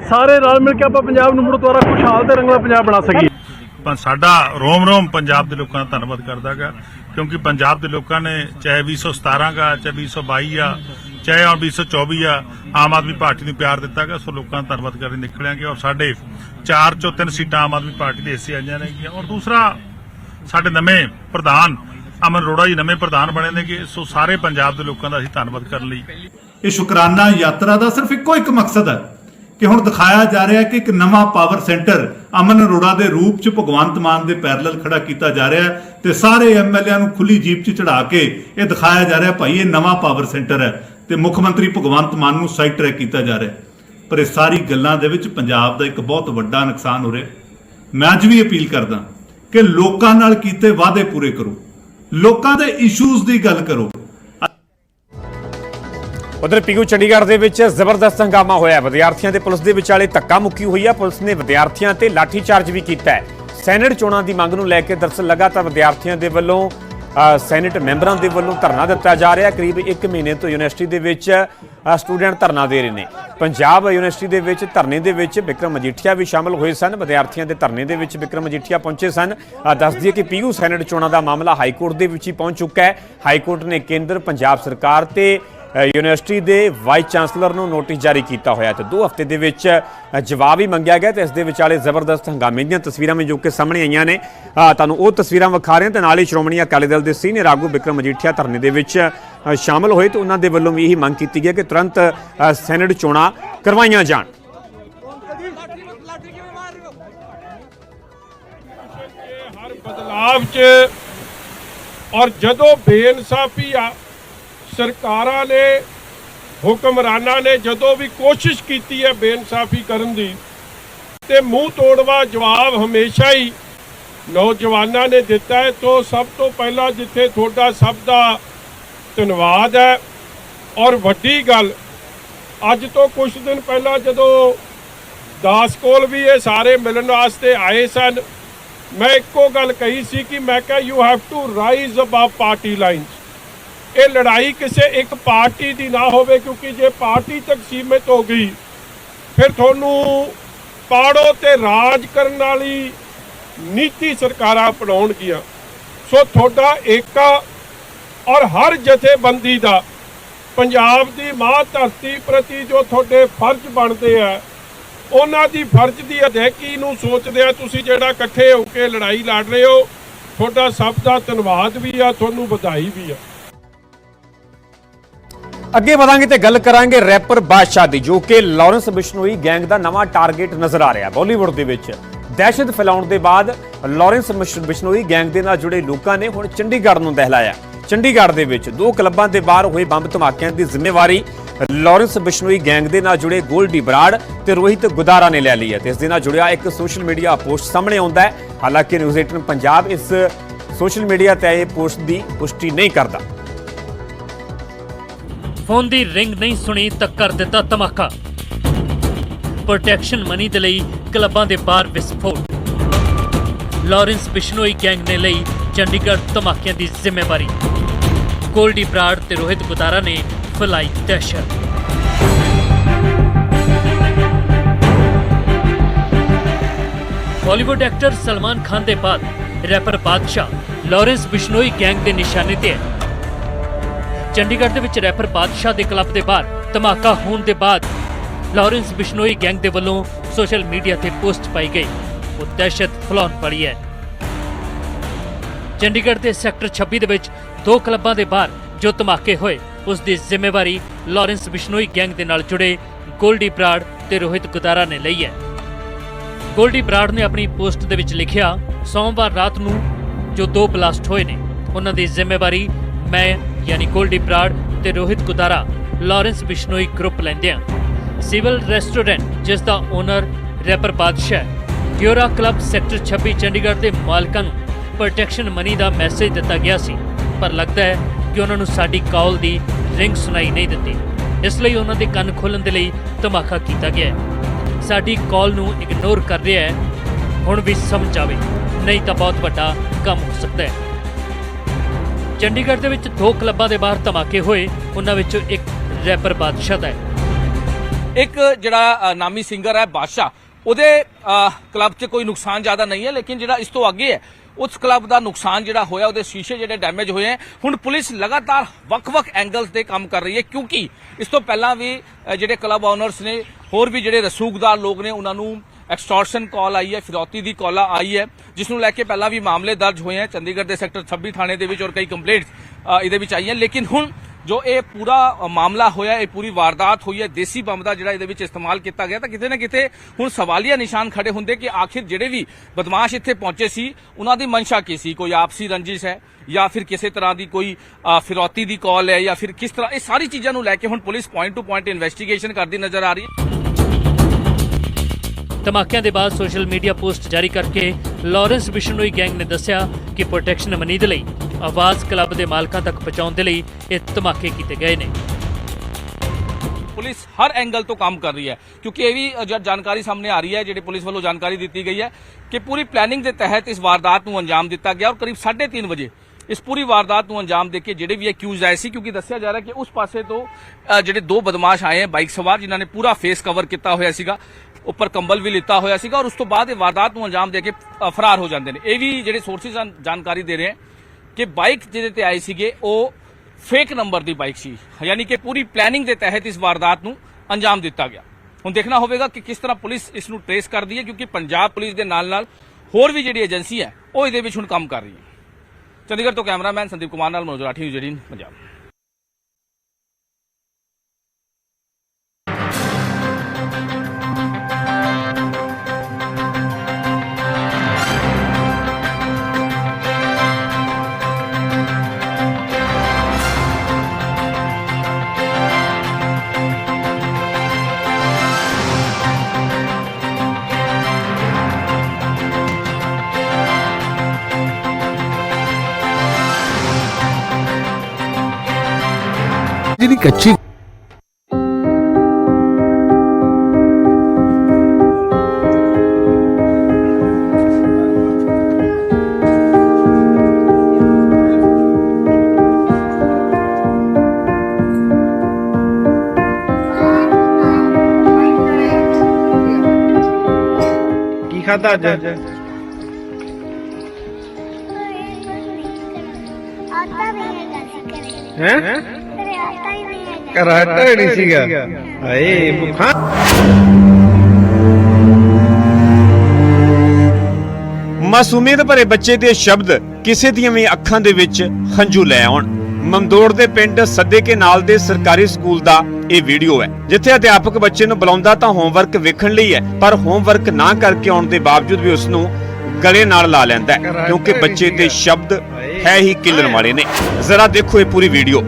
Speaker 2: ਸਾਰੇ ਰਲ ਮਿਲ ਕੇ ਆਪਾਂ ਪੰਜਾਬ ਨੂੰ ਮੁੜ ਦੁਆਰਾ ਖੁਸ਼ਹਾਲ ਤੇ ਰੰਗਲਾ ਪੰਜਾਬ ਬਣਾ ਸਕੀਏ।
Speaker 11: ਪਰ ਸਾਡਾ ਰੋਮ ਰੋਮ ਪੰਜਾਬ ਦੇ ਲੋਕਾਂ ਦਾ ਧੰਨਵਾਦ ਕਰਦਾਗਾ। ਕਿਉਂਕਿ ਪੰਜਾਬ ਦੇ ਲੋਕਾਂ ਨੇ ਚਾਹੇ 2017 ਗਾ, ਚਾਹੇ 2022 ਆ, ਚਾਹੇ ਹੁਣ 2024 ਆ, ਆਮ ਆਦਮੀ ਪਾਰਟੀ ਨੂੰ ਪਿਆਰ ਦਿੱਤਾਗਾ ਸੋ ਲੋਕਾਂ ਦਾ ਧੰਨਵਾਦ ਕਰਨ ਨਿਕਲਿਆਂਗੇ ਔਰ ਸਾਡੇ ਚਾਰ ਚੋਂ ਤਿੰਨ ਸੀਟਾਂ ਆਮ ਆਦਮੀ ਪਾਰਟੀ ਦੇ ਹਿੱਸੇ ਆਈਆਂ ਨੇਗੀਆਂ। ਔਰ ਦੂਸਰਾ, ਸਾਡੇ ਨਵੇਂ ਪ੍ਰਧਾਨ ਅਮਨ ਅਰੋੜਾ ਜੀ ਨਵੇਂ ਪ੍ਰਧਾਨ ਬਣੇ ਨੇਗੇ, ਸੋ ਸਾਰੇ ਪੰਜਾਬ ਦੇ ਲੋਕਾਂ ਦਾ ਅਸੀਂ ਧੰਨਵਾਦ ਕਰਨ ਲਈ
Speaker 6: ਇਹ ਸ਼ੁਕਰਾਨਾ ਯਾਤਰਾ ਦਾ ਸਿਰਫ ਇੱਕੋ ਇੱਕ ਮਕਸਦ ਹੈ। ਕਿ ਹੁਣ ਦਿਖਾਇਆ ਜਾ ਰਿਹਾ ਕਿ ਇੱਕ ਨਵਾਂ ਪਾਵਰ ਸੈਂਟਰ ਅਮਨ ਅਰੋੜਾ ਦੇ ਰੂਪ 'ਚ ਭਗਵੰਤ ਮਾਨ ਦੇ ਪੈਰਲਲ ਖੜਾ ਕੀਤਾ ਜਾ ਰਿਹਾ ਹੈ ਤੇ ਸਾਰੇ ਐਮਐਲਏਆਂ ਨੂੰ ਖੁੱਲੀ ਜੀਪ 'ਚ ਚੜਾ ਕੇ ਇਹ ਦਿਖਾਇਆ ਜਾ ਰਿਹਾ ਭਾਈ ਇਹ ਨਵਾਂ ਪਾਵਰ ਸੈਂਟਰ ਹੈ ਤੇ ਮੁੱਖ ਮੰਤਰੀ ਭਗਵੰਤ ਮਾਨ ਨੂੰ ਸਾਈਡ ਟਰੈਕ ਕੀਤਾ ਜਾ ਰਿਹਾ ਪਰ ਇਹ ਸਾਰੀ ਗੱਲਾਂ ਦੇ ਵਿੱਚ ਪੰਜਾਬ ਦਾ ਇੱਕ ਬਹੁਤ ਵੱਡਾ ਨੁਕਸਾਨ ਹੋ ਰਿਹਾ ਮੈਂ ਅੱਜ ਵੀ ਅਪੀਲ ਕਰਦਾ ਕਿ ਲੋਕਾਂ ਨਾਲ ਕੀਤੇ ਵਾਅਦੇ ਪੂਰੇ ਕਰੋ। ਲੋਕਾਂ ਦੇ ਇਸ਼ੂਜ਼ ਦੀ ਗੱਲ ਕਰੋ।
Speaker 1: ਉਧਰ ਪੀਯੂ ਚੰਡੀਗੜ੍ਹ ਦੇ ਵਿੱਚ ਜ਼ਬਰਦਸਤ ਹੰਗਾਮਾ ਹੋਇਆ ਹੈ। ਵਿਦਿਆਰਥੀਆਂ ਤੇ ਪੁਲਿਸ ਦੇ ਵਿਚਾਲੇ ਧੱਕਾ ਮੁੱਕੀ ਹੋਈ ਹੈ ਪੁਲਿਸ ਨੇ ਵਿਦਿਆਰਥੀਆਂ ਤੇ ਲਾਠੀਚਾਰਜ ਵੀ ਕੀਤਾ ਹੈ। ਸੈਨੇਟ ਚੋਣਾਂ ਦੀ ਮੰਗ ਨੂੰ ਲੈ ਕੇ ਦਰਸਲ ਲਗਾਤਾਰ ਵਿਦਿਆਰਥੀਆਂ ਦੇ ਵੱਲੋਂ ਅ, ਸੈਨੇਟ ਮੈਂਬਰਾਂ ਦੇ ਵੱਲੋਂ ਧਰਨਾ ਦਿੱਤਾ ਜਾ ਰਿਹਾ ਕਰੀਬ 1 ਮਹੀਨੇ ਤੋਂ ਯੂਨੀਵਰਸਿਟੀ ਦੇ ਵਿੱਚ ਸਟੂਡੈਂਟ ਧਰਨਾ ਦੇ ਰਹੇ ਨੇ। ਪੰਜਾਬ ਯੂਨੀਵਰਸਿਟੀ ਦੇ ਵਿੱਚ ਧਰਨੇ ਦੇ ਵਿੱਚ ਵਿਕਰਮ ਮਜੀਠੀਆ ਵੀ ਸ਼ਾਮਲ ਹੋਏ ਸਨ। ਵਿਦਿਆਰਥੀਆਂ ਦੇ ਧਰਨੇ ਦੇ ਵਿੱਚ ਵਿਕਰਮ ਮਜੀਠੀਆ ਪਹੁੰਚੇ ਸਨ। ਅ, ਦੱਸ ਦਈਏ ਕਿ ਪੀਯੂ ਸੈਨੇਟ ਚੋਣਾਂ ਦਾ ਮਾਮਲਾ ਹਾਈ ਕੋਰਟ ਦੇ ਵਿੱਚ ਹੀ ਪਹੁੰਚ ਚੁੱਕਾ ਹੈ। ਹਾਈ ਕੋਰਟ ਨੇ ਕੇਂਦਰ ਪੰਜਾਬ ਸਰਕਾਰ ਤੇ ਯੂਨੀਵਰਸਿਟੀ ਦੇ ਵਾਈਸ ਚਾਂਸਲਰ ਨੂੰ ਨੋਟਿਸ ਜਾਰੀ ਕੀਤਾ ਹੋਇਆ ਤੇ 2 ਹਫ਼ਤੇ ਦੇ ਵਿੱਚ ਜਵਾਬ ਹੀ ਮੰਗਿਆ ਗਿਆ ਤੇ ਇਸ ਦੇ ਵਿਚਾਲੇ ਜ਼ਬਰਦਸਤ ਹੰਗਾਮੇ ਦੀਆਂ ਤਸਵੀਰਾਂ ਵੀ ਜੋ ਕਿ ਸਾਹਮਣੇ ਆਈਆਂ ਨੇ। ਤੁਹਾਨੂੰ ਉਹ ਤਸਵੀਰਾਂ ਵਿਖਾ ਰਹੇ ਹਾਂ ਤੇ ਨਾਲ ਹੀ ਸ਼੍ਰੋਮਣੀ ਅਕਾਲੀ ਦਲ ਦੇ ਸੀਨੀਅਰ ਆਗੂ ਵਿਕਰਮ ਮਜੀਠੀਆ ਧਰਨੇ ਦੇ ਵਿੱਚ ਅ, ਸ਼ਾਮਲ ਹੋਏ ਤੇ ਉਹਨਾਂ ਦੇ ਵੱਲੋਂ ਵੀ ਇਹੀ ਮੰਗ ਕੀਤੀ ਗਈ ਕਿ ਤੁਰੰਤ ਸੈਨੇਟ ਚੋਣਾਂ ਕਰਵਾਈਆਂ ਜਾਣ।
Speaker 11: ਬਦਲਾਵ 'ਚ ਔਰ ਜਦੋਂ ਬੇਇਨਸਾਫੀ ਸਰਕਾਰਾਂ ਨੇ, ਹੁਕਮਰਾਨਾਂ ਨੇ ਜਦੋਂ ਵੀ ਕੋਸ਼ਿਸ਼ ਕੀਤੀ ਹੈ ਬੇਇਨਸਾਫੀ ਕਰਨ ਦੀ, ਤੇ ਮੂੰਹ ਤੋੜਵਾ ਜਵਾਬ ਹਮੇਸ਼ਾ ਹੀ ਨੌਜਵਾਨਾਂ ਨੇ ਦਿੱਤਾ ਹੈ। ਤੋਂ ਸਭ ਤੋਂ ਪਹਿਲਾਂ ਜਿੱਥੇ ਤੁਹਾਡਾ ਸਭ ਦਾ ਧੰਨਵਾਦ ਹੈ। ਔਰ ਵੱਡੀ ਗੱਲ, ਅੱਜ ਤੋਂ ਕੁਝ ਦਿਨ ਪਹਿਲਾਂ ਜਦੋਂ ਦਾਸ ਕੋਲ ਵੀ ਇਹ ਸਾਰੇ ਮਿਲਣ ਵਾਸਤੇ ਆਏ ਸਨ, ਮੈਂ ਇੱਕੋ ਗੱਲ ਕਹੀ ਸੀ ਕਿ ਮੈਂ ਕਿਹਾ you have to rise above party lines ਇਹ ਲੜਾਈ ਕਿਸੇ ਇੱਕ ਪਾਰਟੀ ਦੀ ਨਾ ਹੋਵੇ, ਕਿਉਂਕਿ ਜੇ ਪਾਰਟੀ ਤੱਕ ਸੀਮਿਤ ਹੋ ਗਈ, ਫਿਰ ਤੁਹਾਨੂੰ ਪਾੜੋ ਤੇ ਰਾਜ ਕਰਨ ਵਾਲੀ ਨੀਤੀ ਸਰਕਾਰਾਂ ਅਪਣਾਉਣਗੀਆਂ। ਸੋ ਤੁਹਾਡਾ ਏਕਾ ਔਰ ਹਰ ਜਥੇਬੰਦੀ ਦਾ, ਪੰਜਾਬ ਦੀ ਮਾਂ ਧਰਤੀ ਪ੍ਰਤੀ ਜੋ ਤੁਹਾਡੇ ਫਰਜ਼ ਬਣਦੇ ਆ, ਉਹਨਾਂ ਦੀ ਫਰਜ਼ ਦੀ ਅਦਾਇਗੀ ਨੂੰ ਸੋਚਦੇ ਆ ਤੁਸੀਂ ਜਿਹੜਾ ਇਕੱਠੇ ਹੋ ਕੇ ਲੜਾਈ ਲੜ ਰਹੇ ਹੋ, ਤੁਹਾਡਾ ਸਭ ਦਾ ਧੰਨਵਾਦ ਵੀ ਆ, ਤੁਹਾਨੂੰ ਵਧਾਈ ਵੀ ਆ।
Speaker 1: ਅੱਗੇ ਵਧਾਂਗੇ ਤੇ ਗੱਲ ਕਰਾਂਗੇ ਰੈਪਰ ਬਾਦਸ਼ਾਹ ਦੀ, ਜੋ ਕਿ ਲਾਰੈਂਸ ਬਿਸ਼ਨੋਈ ਗੈਂਗ ਦਾ ਨਵਾਂ ਟਾਰਗੇਟ ਨਜ਼ਰ ਆ ਰਿਹਾ ਬਾਲੀਵੁੱਡ ਦੇ ਵਿੱਚ। ਦਹਿਸ਼ਤ ਫੈਲਾਉਣ ਦੇ ਬਾਅਦ ਲਾਰੈਂਸ ਬਿਸ਼ਨੋਈ ਗੈਂਗ ਦੇ ਨਾਲ ਜੁੜੇ ਲੋਕਾਂ ਨੇ ਹੁਣ ਚੰਡੀਗੜ੍ਹ ਨੂੰ ਦਹਿਲਾਇਆ। ਚੰਡੀਗੜ੍ਹ ਦੇ ਵਿੱਚ ਦੋ ਕਲੱਬਾਂ ਦੇ ਬਾਹਰ ਹੋਏ ਬੰਬ ਧਮਾਕਿਆਂ ਦੀ ਜ਼ਿੰਮੇਵਾਰੀ ਲਾਰੈਂਸ ਬਿਸ਼ਨੋਈ ਗੈਂਗ ਦੇ ਨਾਲ ਜੁੜੇ ਗੋਲਡੀ ਬਰਾੜ ਤੇ ਰੋਹਿਤ ਗੁਦਾਰਾ ਨੇ ਲੈ ਲਈ ਹੈ ਤੇ ਇਸ ਦੇ ਨਾਲ ਜੁੜਿਆ ਇੱਕ ਸੋਸ਼ਲ ਮੀਡੀਆ ਪੋਸਟ ਸਾਹਮਣੇ ਆਉਂਦਾ ਹੈ। ਹਾਲਾਂਕਿ ਨਿਊਜ਼ 18 ਪੰਜਾਬ ਇਸ ਸੋਸ਼ਲ ਮੀਡੀਆ ਤੇ ਆਏ ਪੋਸਟ ਦੀ ਪੁਸ਼ਟੀ ਨਹੀਂ ਕਰਦਾ।
Speaker 12: ਫੋਨ ਦੀ ਰਿੰਗ ਨਹੀਂ ਸੁਣੀ ਤਾਂ ਕਰ ਦਿੱਤਾ ਧਮਾਕਾ। ਪ੍ਰੋਟੈਕਸ਼ਨ ਮਨੀ ਦੇ ਲਈ ਕਲੱਬਾਂ ਦੇ ਬਾਹਰ ਵਿਸਫੋਟ। ਲਾਰੈਂਸ ਬਿਸ਼ਨੋਈ ਗੈਂਗ ਨੇ ਲਈ ਚੰਡੀਗੜ੍ਹ ਧਮਾਕਿਆਂ ਦੀ ਜ਼ਿੰਮੇਵਾਰੀ। ਗੋਲਡੀ ਬਰਾੜ ਤੇ ਰੋਹਿਤ ਗੁਦਾਰਾ ਨੇ ਫੈਲਾਈ ਦਹਿਸ਼ਤ ਬਾਲੀਵੁੱਡ ਐਕਟਰ ਸਲਮਾਨ ਖਾਨ ਦੇ ਬਾਅਦ ਰੈਪਰ ਬਾਦਸ਼ਾਹ ਲਾਰੈਂਸ ਬਿਸ਼ਨੋਈ ਗੈਂਗ ਦੇ ਨਿਸ਼ਾਨੇ ਤੇ ਹੈ। ਚੰਡੀਗੜ੍ਹ ਦੇ ਵਿੱਚ ਰੈਪਰ ਬਾਦਸ਼ਾਹ ਦੇ ਕਲੱਬ ਦੇ ਬਾਹਰ ਧਮਾਕਾ ਹੋਣ ਦੇ ਬਾਅਦ ਲਾਰੈਂਸ ਬਿਸ਼ਨੋਈ ਗੈਂਗ ਦੇ ਵੱਲੋਂ ਸੋਸ਼ਲ ਮੀਡੀਆ ਤੇ ਪੋਸਟ ਪਾਈ ਗਈ। ਉਹ ਦਹਿਸ਼ਤ ਫੈਲਾਉਣ ਵਾਲੀ ਹੈ। ਚੰਡੀਗੜ੍ਹ ਦੇ ਸੈਕਟਰ 26 ਦੇ ਵਿੱਚ ਦੋ ਕਲੱਬਾਂ ਦੇ ਬਾਹਰ ਜੋ ਧਮਾਕੇ ਹੋਏ, ਉਸ ਦੀ ਜ਼ਿੰਮੇਵਾਰੀ ਲਾਰੈਂਸ ਬਿਸ਼ਨੋਈ ਗੈਂਗ ਦੇ ਨਾਲ ਜੁੜੇ ਗੋਲਡੀ ਬਰਾੜ ਤੇ ਰੋਹਿਤ ਗੁਦਾਰਾ ਨੇ ਲਈ ਹੈ। ਗੋਲਡੀ ਬਰਾੜ ਨੇ ਆਪਣੀ ਪੋਸਟ ਦੇ ਵਿੱਚ ਲਿਖਿਆ, ਸੋਮਵਾਰ ਰਾਤ ਨੂੰ ਜੋ ਦੋ ਬਲਾਸਟ ਹੋਏ ਨੇ, ਉਹਨਾਂ ਦੀ ਜ਼ਿੰਮੇਵਾਰੀ ਮੈਂ ਯਾਨੀ ਗੋਲਡੀ ਬਰਾੜ ਤੇ ਰੋਹਿਤ ਗੁਦਾਰਾ ਲਾਰੈਂਸ ਬਿਸ਼ਨੋਈ ਗਰੁੱਪ ਲੈਂਦੇ ਆ ਸਿਵਲ ਰੈਸਟੋਰੈਂਟ ਜਿਸ ਦਾ ਓਨਰ ਰੈਪਰ ਬਾਦਸ਼ਾਹ ਹੈ, ਕਲੱਬ ਸੈਕਟਰ 26 ਚੰਡੀਗੜ੍ਹ ਦੇ ਮਾਲਕਾਂ ਨੂੰ ਪ੍ਰੋਟੈਕਸ਼ਨ ਮਨੀ ਦਾ ਮੈਸੇਜ ਦਿੱਤਾ ਗਿਆ ਸੀ। ਪਰ ਲੱਗਦਾ ਹੈ ਕਿ ਉਹਨਾਂ ਨੂੰ ਸਾਡੀ ਕਾਲ ਦੀ ਰਿੰਗ ਸੁਣਾਈ ਨਹੀਂ ਦਿੱਤੀ ਇਸ ਲਈ ਉਹਨਾਂ ਦੇ ਕੰਨ ਖੋਲਣ ਦੇ ਲਈ ਧਮਾਕਾ ਕੀਤਾ ਗਿਆ ਹੈ। ਸਾਡੀ ਕਾਲ ਨੂੰ ਇਗਨੋਰ ਕਰ ਰਿਹਾ ਹੈ। ਹੁਣ ਵੀ ਸਮਝ ਆਵੇ ਨਹੀਂ ਤਾਂ ਬਹੁਤ ਵੱਡਾ ਕੰਮ ਹੋ ਸਕਦਾ ਹੈ। ਚੰਡੀਗੜ੍ਹ ਦੇ ਵਿੱਚ ਦੋ ਕਲੱਬਾਂ ਦੇ ਬਾਹਰ ਧਮਾਕੇ ਹੋਏ, ਉਹਨਾਂ ਵਿੱਚੋਂ ਇੱਕ ਰੈਪਰ ਬਾਦਸ਼ਾਹ ਦਾ ਹੈ।
Speaker 9: ਇੱਕ ਜਿਹੜਾ ਨਾਮੀ ਸਿੰਗਰ ਹੈ ਬਾਦਸ਼ਾਹ, ਉਹਦੇ ਕਲੱਬ 'ਚ ਕੋਈ ਨੁਕਸਾਨ ਜ਼ਿਆਦਾ ਨਹੀਂ ਹੈ, ਲੇਕਿਨ ਜਿਹੜਾ ਇਸ ਤੋਂ ਅੱਗੇ ਹੈ, ਉਸ ਕਲੱਬ ਦਾ ਨੁਕਸਾਨ ਜਿਹੜਾ ਹੋਇਆ, ਉਹਦੇ ਸ਼ੀਸ਼ੇ ਜਿਹੜੇ ਡੈਮੇਜ ਹੋਏ ਹੈ। ਹੁਣ ਪੁਲਿਸ ਲਗਾਤਾਰ ਵੱਖ-ਵੱਖ ਐਂਗਲਸ ਤੇ ਕੰਮ ਕਰ ਰਹੀ ਹੈ, ਕਿਉਂਕਿ ਇਸ ਤੋਂ ਪਹਿਲਾਂ ਵੀ ਜਿਹੜੇ ਕਲੱਬ ਓਨਰਸ ਨੇ, ਹੋਰ ਵੀ ਜਿਹੜੇ ਰਸੂਖਦਾਰ ਲੋਕ ਨੇ, ਉਹਨਾਂ ਨੂੰ ਐਕਸਟੋਰਸ਼ਨ ਕਾਲ ਆਈ ਹੈ, ਫਿਰੌਤੀ ਦੀ ਕਾਲ ਆਈ ਹੈ ਜਿਸ ਨੂੰ ਲੈ ਕੇ ਪਹਿਲਾਂ ਵੀ ਮਾਮਲੇ ਦਰਜ ਹੋਏ ਹੈ। ਚੰਡੀਗੜ੍ਹ ਦੇ ਸੈਕਟਰ 26 ਥਾਣੇ ਦੇ ਵਿੱਚ ਔਰ ਕਈ ਕੰਪਲੇਂਟਸ ਇਹਦੇ ਵਿੱਚ ਆਈਆਂ। ਲੇਕਿਨ ਹੁਣ ਜੋ ਇਹ ਪੂਰਾ ਮਾਮਲਾ ਹੋਇਆ, ਇਹ ਪੂਰੀ ਵਾਰਦਾਤ ਹੋਈ ਹੈ, ਦੇਸੀ ਬੰਬ ਦਾ ਜਿਹੜਾ ਇਹਦੇ ਵਿੱਚ ਇਸਤੇਮਾਲ ਕੀਤਾ ਗਿਆ, ਤਾਂ ਕਿਤੇ ਨਾ ਕਿਤੇ ਹੁਣ ਸਵਾਲੀਆ ਨਿਸ਼ਾਨ ਖੜੇ ਹੁੰਦੇ ਕਿ ਆਖਿਰ ਜਿਹੜੇ ਵੀ ਬਦਮਾਸ਼ ਇੱਥੇ ਪਹੁੰਚੇ ਸੀ, ਉਹਨਾਂ ਦੀ ਮਨਸ਼ਾ ਕੀ ਸੀ? ਕੋਈ ਆਪਸੀ ਰੰਜਿਸ਼ ਹੈ ਜਾਂ ਫਿਰ ਕਿਸੇ ਤਰ੍ਹਾਂ ਦੀ ਕੋਈ ਫਿਰੌਤੀ ਦੀ ਕਾਲ ਹੈ ਜਾਂ ਫਿਰ ਕਿਸ ਤਰ੍ਹਾਂ? ਇਹ ਸਾਰੀ ਚੀਜ਼ਾਂ ਨੂੰ ਲੈ ਕੇ ਹੁਣ police point to point investigation ਕਰਦੀ ਨਜ਼ਰ ਆ ਰਹੀ ਹੈ।
Speaker 12: ਧਮਾਕਿਆਂ ਦੇ ਬਾਅਦ ਸੋਸ਼ਲ ਮੀਡੀਆ ਪੋਸਟ ਜਾਰੀ ਕਰਕੇ ਲਾਰੈਂਸ ਬਿਸ਼ਨੋਈ ਗੈਂਗ ਨੇ ਦੱਸਿਆ ਕਿ ਪ੍ਰੋਟੈਕਸ਼ਨ ਮਨੀ ਦੇ ਲਈ ਆਵਾਜ਼ ਕਲੱਬ ਦੇ ਮਾਲਕਾਂ ਤੱਕ ਪਹੁੰਚਾਉਣ ਦੇ ਲਈ ਇਹ ਧਮਾਕੇ ਕੀਤੇ ਗਏ ਨੇ।
Speaker 9: ਪੁਲਿਸ ਹਰ ਐਂਗਲ ਤੋਂ ਕੰਮ ਕਰ ਰਹੀ ਹੈ, ਕਿਉਂਕਿ ਇਹ ਵੀ ਜਦ ਜਾਣਕਾਰੀ ਸਾਹਮਣੇ ਆ ਰਹੀ ਹੈ, ਜਿਹੜੀ ਪੁਲਿਸ ਵੱਲੋਂ ਜਾਣਕਾਰੀ ਦਿੱਤੀ ਗਈ ਹੈ ਕਿ ਪੂਰੀ ਪਲੈਨਿੰਗ ਦੇ ਤਹਿਤ ਇਸ ਵਾਰਦਾਤ ਨੂੰ ਅੰਜਾਮ ਦਿੱਤਾ ਗਿਆ ਔਰ ਕਰੀਬ 3:30 ਵਜੇ ਇਸ ਪੂਰੀ ਵਾਰਦਾਤ ਨੂੰ ਅੰਜਾਮ ਦੇ ਕੇ ਜਿਹੜੇ ਵੀ ਅਕਿਊਜ਼ ਆਏ ਸੀ, ਕਿਉਂਕਿ ਦੱਸਿਆ ਜਾ ਰਿਹਾ ਕਿ ਉਸ ਪਾਸੇ ਤੋਂ ਜਿਹੜੇ ਦੋ ਬਦਮਾਸ਼ ਆਏ ਹੈ ਬਾਈਕ ਸਵਾਰ, ਜਿਨ੍ਹਾਂ ਨੇ ਪੂਰਾ ਫੇਸ ਕਵਰ ਕੀਤਾ ਹੋਇਆ ਸੀਗਾ। ਉੱਪਰ ਕੰਬਲ ਵੀ ਲਿੱਤਾ ਹੋਇਆ ਸੀਗਾ ਔਰ ਉਸ ਤੋਂ ਬਾਅਦ ਇਹ ਵਾਰਦਾਤ ਨੂੰ ਅੰਜਾਮ ਦੇ ਕੇ ਫਰਾਰ ਹੋ ਜਾਂਦੇ ਨੇ। ਇਹ ਵੀ ਜਿਹੜੇ ਸੋਰਸਿਸ ਜਾਣਕਾਰੀ ਦੇ ਰਹੇ ਹੈ ਕਿ ਬਾਈਕ ਜਿਹਦੇ ਤੇ ਆਏ ਸੀਗੇ, ਉਹ ਫੇਕ ਨੰਬਰ ਦੀ ਬਾਈਕ ਸੀ। ਯਾਨੀ ਕਿ ਪੂਰੀ ਪਲੈਨਿੰਗ ਦੇ ਤਹਿਤ ਇਸ ਵਾਰਦਾਤ ਨੂੰ ਅੰਜਾਮ ਦਿੱਤਾ ਗਿਆ। ਹੁਣ ਦੇਖਣਾ ਹੋਵੇਗਾ ਕਿ ਕਿਸ ਤਰ੍ਹਾਂ ਪੁਲਿਸ ਇਸ ਨੂੰ ਟ੍ਰੇਸ ਕਰਦੀ ਹੈ, ਕਿਉਂਕਿ ਪੰਜਾਬ ਪੁਲਿਸ ਦੇ ਨਾਲ ਨਾਲ ਹੋਰ ਵੀ ਜਿਹੜੀ ਏਜੰਸੀ ਹੈ, ਉਹ ਇਹਦੇ ਵਿੱਚ ਹੁਣ ਕੰਮ ਕਰ ਰਹੀ ਹੈ। ਚੰਡੀਗੜ੍ਹ ਤੋਂ ਕੈਮਰਾਮੈਨ ਸੰਦੀਪ ਕੁਮਾਰ ਨਾਲ ਮਨੋਜ ਰਾਠੀ ਨਿਊਜ਼ 18 ਪੰਜਾਬ।
Speaker 10: ਜਿਹੜੀ ਕੱਚੀ
Speaker 3: ਕੀ ਖਾਦਾ ਅੱਜ? ਕਰਾਟਾ ਹੀ ਨਹੀਂ ਸੀਗਾ। ਹਾਏ ਭੁੱਖਾ ਮਾਸੂਮੀਅਤ ਭਰੇ ਬੱਚੇ ਦੇ ਸ਼ਬਦ ਕਿਸੇ ਦੀਆਂ ਵੀ ਅੱਖਾਂ ਦੇ ਵਿੱਚ ਹੰਝੂ ਲੈ ਆਉਣ। ਮਮਦੋੜ ਦੇ ਪਿੰਡ ਸੱਦੇ ਕੇ ਨਾਲ ਦੇ ਸਰਕਾਰੀ ਸਕੂਲ ਦਾ ਇਹ ਵੀਡੀਓ ਹੈ ਜਿੱਥੇ ਅਧਿਆਪਕ ਬੱਚੇ ਨੂੰ ਬੁਲਾਉਂਦਾ ਤਾਂ ਹੋਮਵਰਕ ਵੇਖਣ ਲਈ ਹੈ ਪਰ ਹੋਮਵਰਕ ਨਾ ਕਰਕੇ ਆਉਣ ਦੇ ਬਾਵਜੂਦ ਵੀ ਉਸ ਨੂੰ ਗਲੇ ਨਾਲ ਲਾ ਲੈਂਦਾ ਕਿਉਂਕਿ ਬੱਚੇ ਦੇ ਸ਼ਬਦ ਹੈ ਹੀ ਕਿਲਨ ਵਾਲੇ ਨੇ। ਜ਼ਰਾ ਦੇਖੋ ਇਹ ਪੂਰੀ ਵੀਡੀਓ।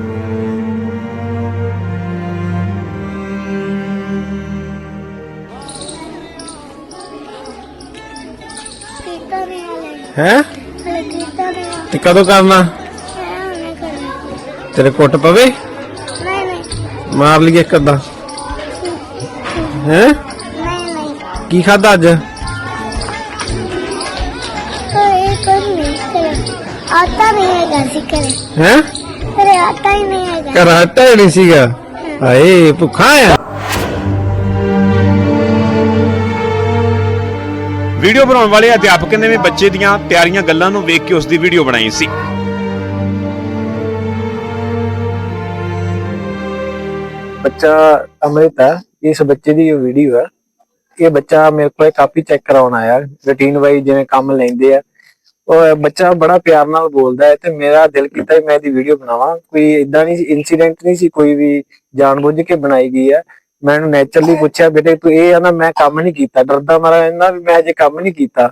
Speaker 3: ਹੈ? ਤੇ ਕਦੋਂ ਕਰਨਾ? ਤੇਰੇ ਕੁੱਟ ਪਵੇ? ਮਾਰ ਲਈਏ ਇੱਕ ਅੱਧਾ। ਹੈ? ਕੀ ਖਾਦਾ ਅੱਜ?
Speaker 13: ਆਟਾ ਨਹੀਂ ਹੈਗਾ ਸੀ ਕਰੇ
Speaker 3: ਹੈ?
Speaker 13: ਕਰੇ ਆਟਾ ਹੀ ਨਹੀਂ ਹੈਗਾ।
Speaker 3: ਕਰਾਟਾ ਹੀ ਨਹੀਂ ਸੀਗਾ। ਹਾਏ ਭੁੱਖਾ ਆ। ਵੀਡੀਓ ਬਣਾਉਣ ਵਾਲੇ ਅਧਿਆਪਕ ਨੇ ਵੀ ਬੱਚੇ ਦੀਆਂ ਪਿਆਰੀਆਂ ਗੱਲਾਂ ਨੂੰ ਵੇਖ ਕੇ ਉਸ ਦੀ ਵੀਡੀਓ ਬਣਾਈ ਸੀ।
Speaker 10: ਬੱਚਾ ਅਮ੍ਰਿਤ ਹੈ, ਇਸ ਬੱਚੇ ਦੀ ਇਹ ਵੀਡੀਓ ਹੈ।
Speaker 14: ਇਹ ਬੱਚਾ ਮੇਰੇ ਕੋਲ ਕਾਪੀ ਚੈੱਕ ਕਰਾਉਣ ਆਇਆ ਰੂਟੀਨ ਵਾਈਜ਼ ਜਿਵੇਂ ਕੰਮ ਲੈਂਦੇ ਆ। ਉਹ ਬੱਚਾ ਬੜਾ ਪਿਆਰ ਨਾਲ ਬੋਲਦਾ ਹੈ ਤੇ ਮੇਰਾ ਦਿਲ ਕੀਤਾ ਮੈਂ ਇਹਦੀ ਵੀਡੀਓ ਬਣਾਵਾਂ। ਕੋਈ ਇਦਾਂ ਨਹੀਂ ਇਨਸੀਡੈਂਟ ਨਹੀਂ ਸੀ, ਕੋਈ ਵੀ ਜਾਣਬੁੱਝ ਕੇ ਬਣਾਈ ਗਈ ਹੈ। ਮੈਂ ਇਹਨੂੰ ਨੇਚਰਲੀ ਪੁੱਛਿਆ ਬੇਟੇ ਤੂੰ ਇਹ ਆ ਨਾ ਮੈਂ ਕੰਮ ਨਹੀਂ ਕੀਤਾ, ਡਰਦਾ ਮਾਰਾ ਇਹਨਾਂ ਵੀ ਮੈਂ ਅਜੇ ਕੰਮ ਨਹੀਂ ਕੀਤਾ।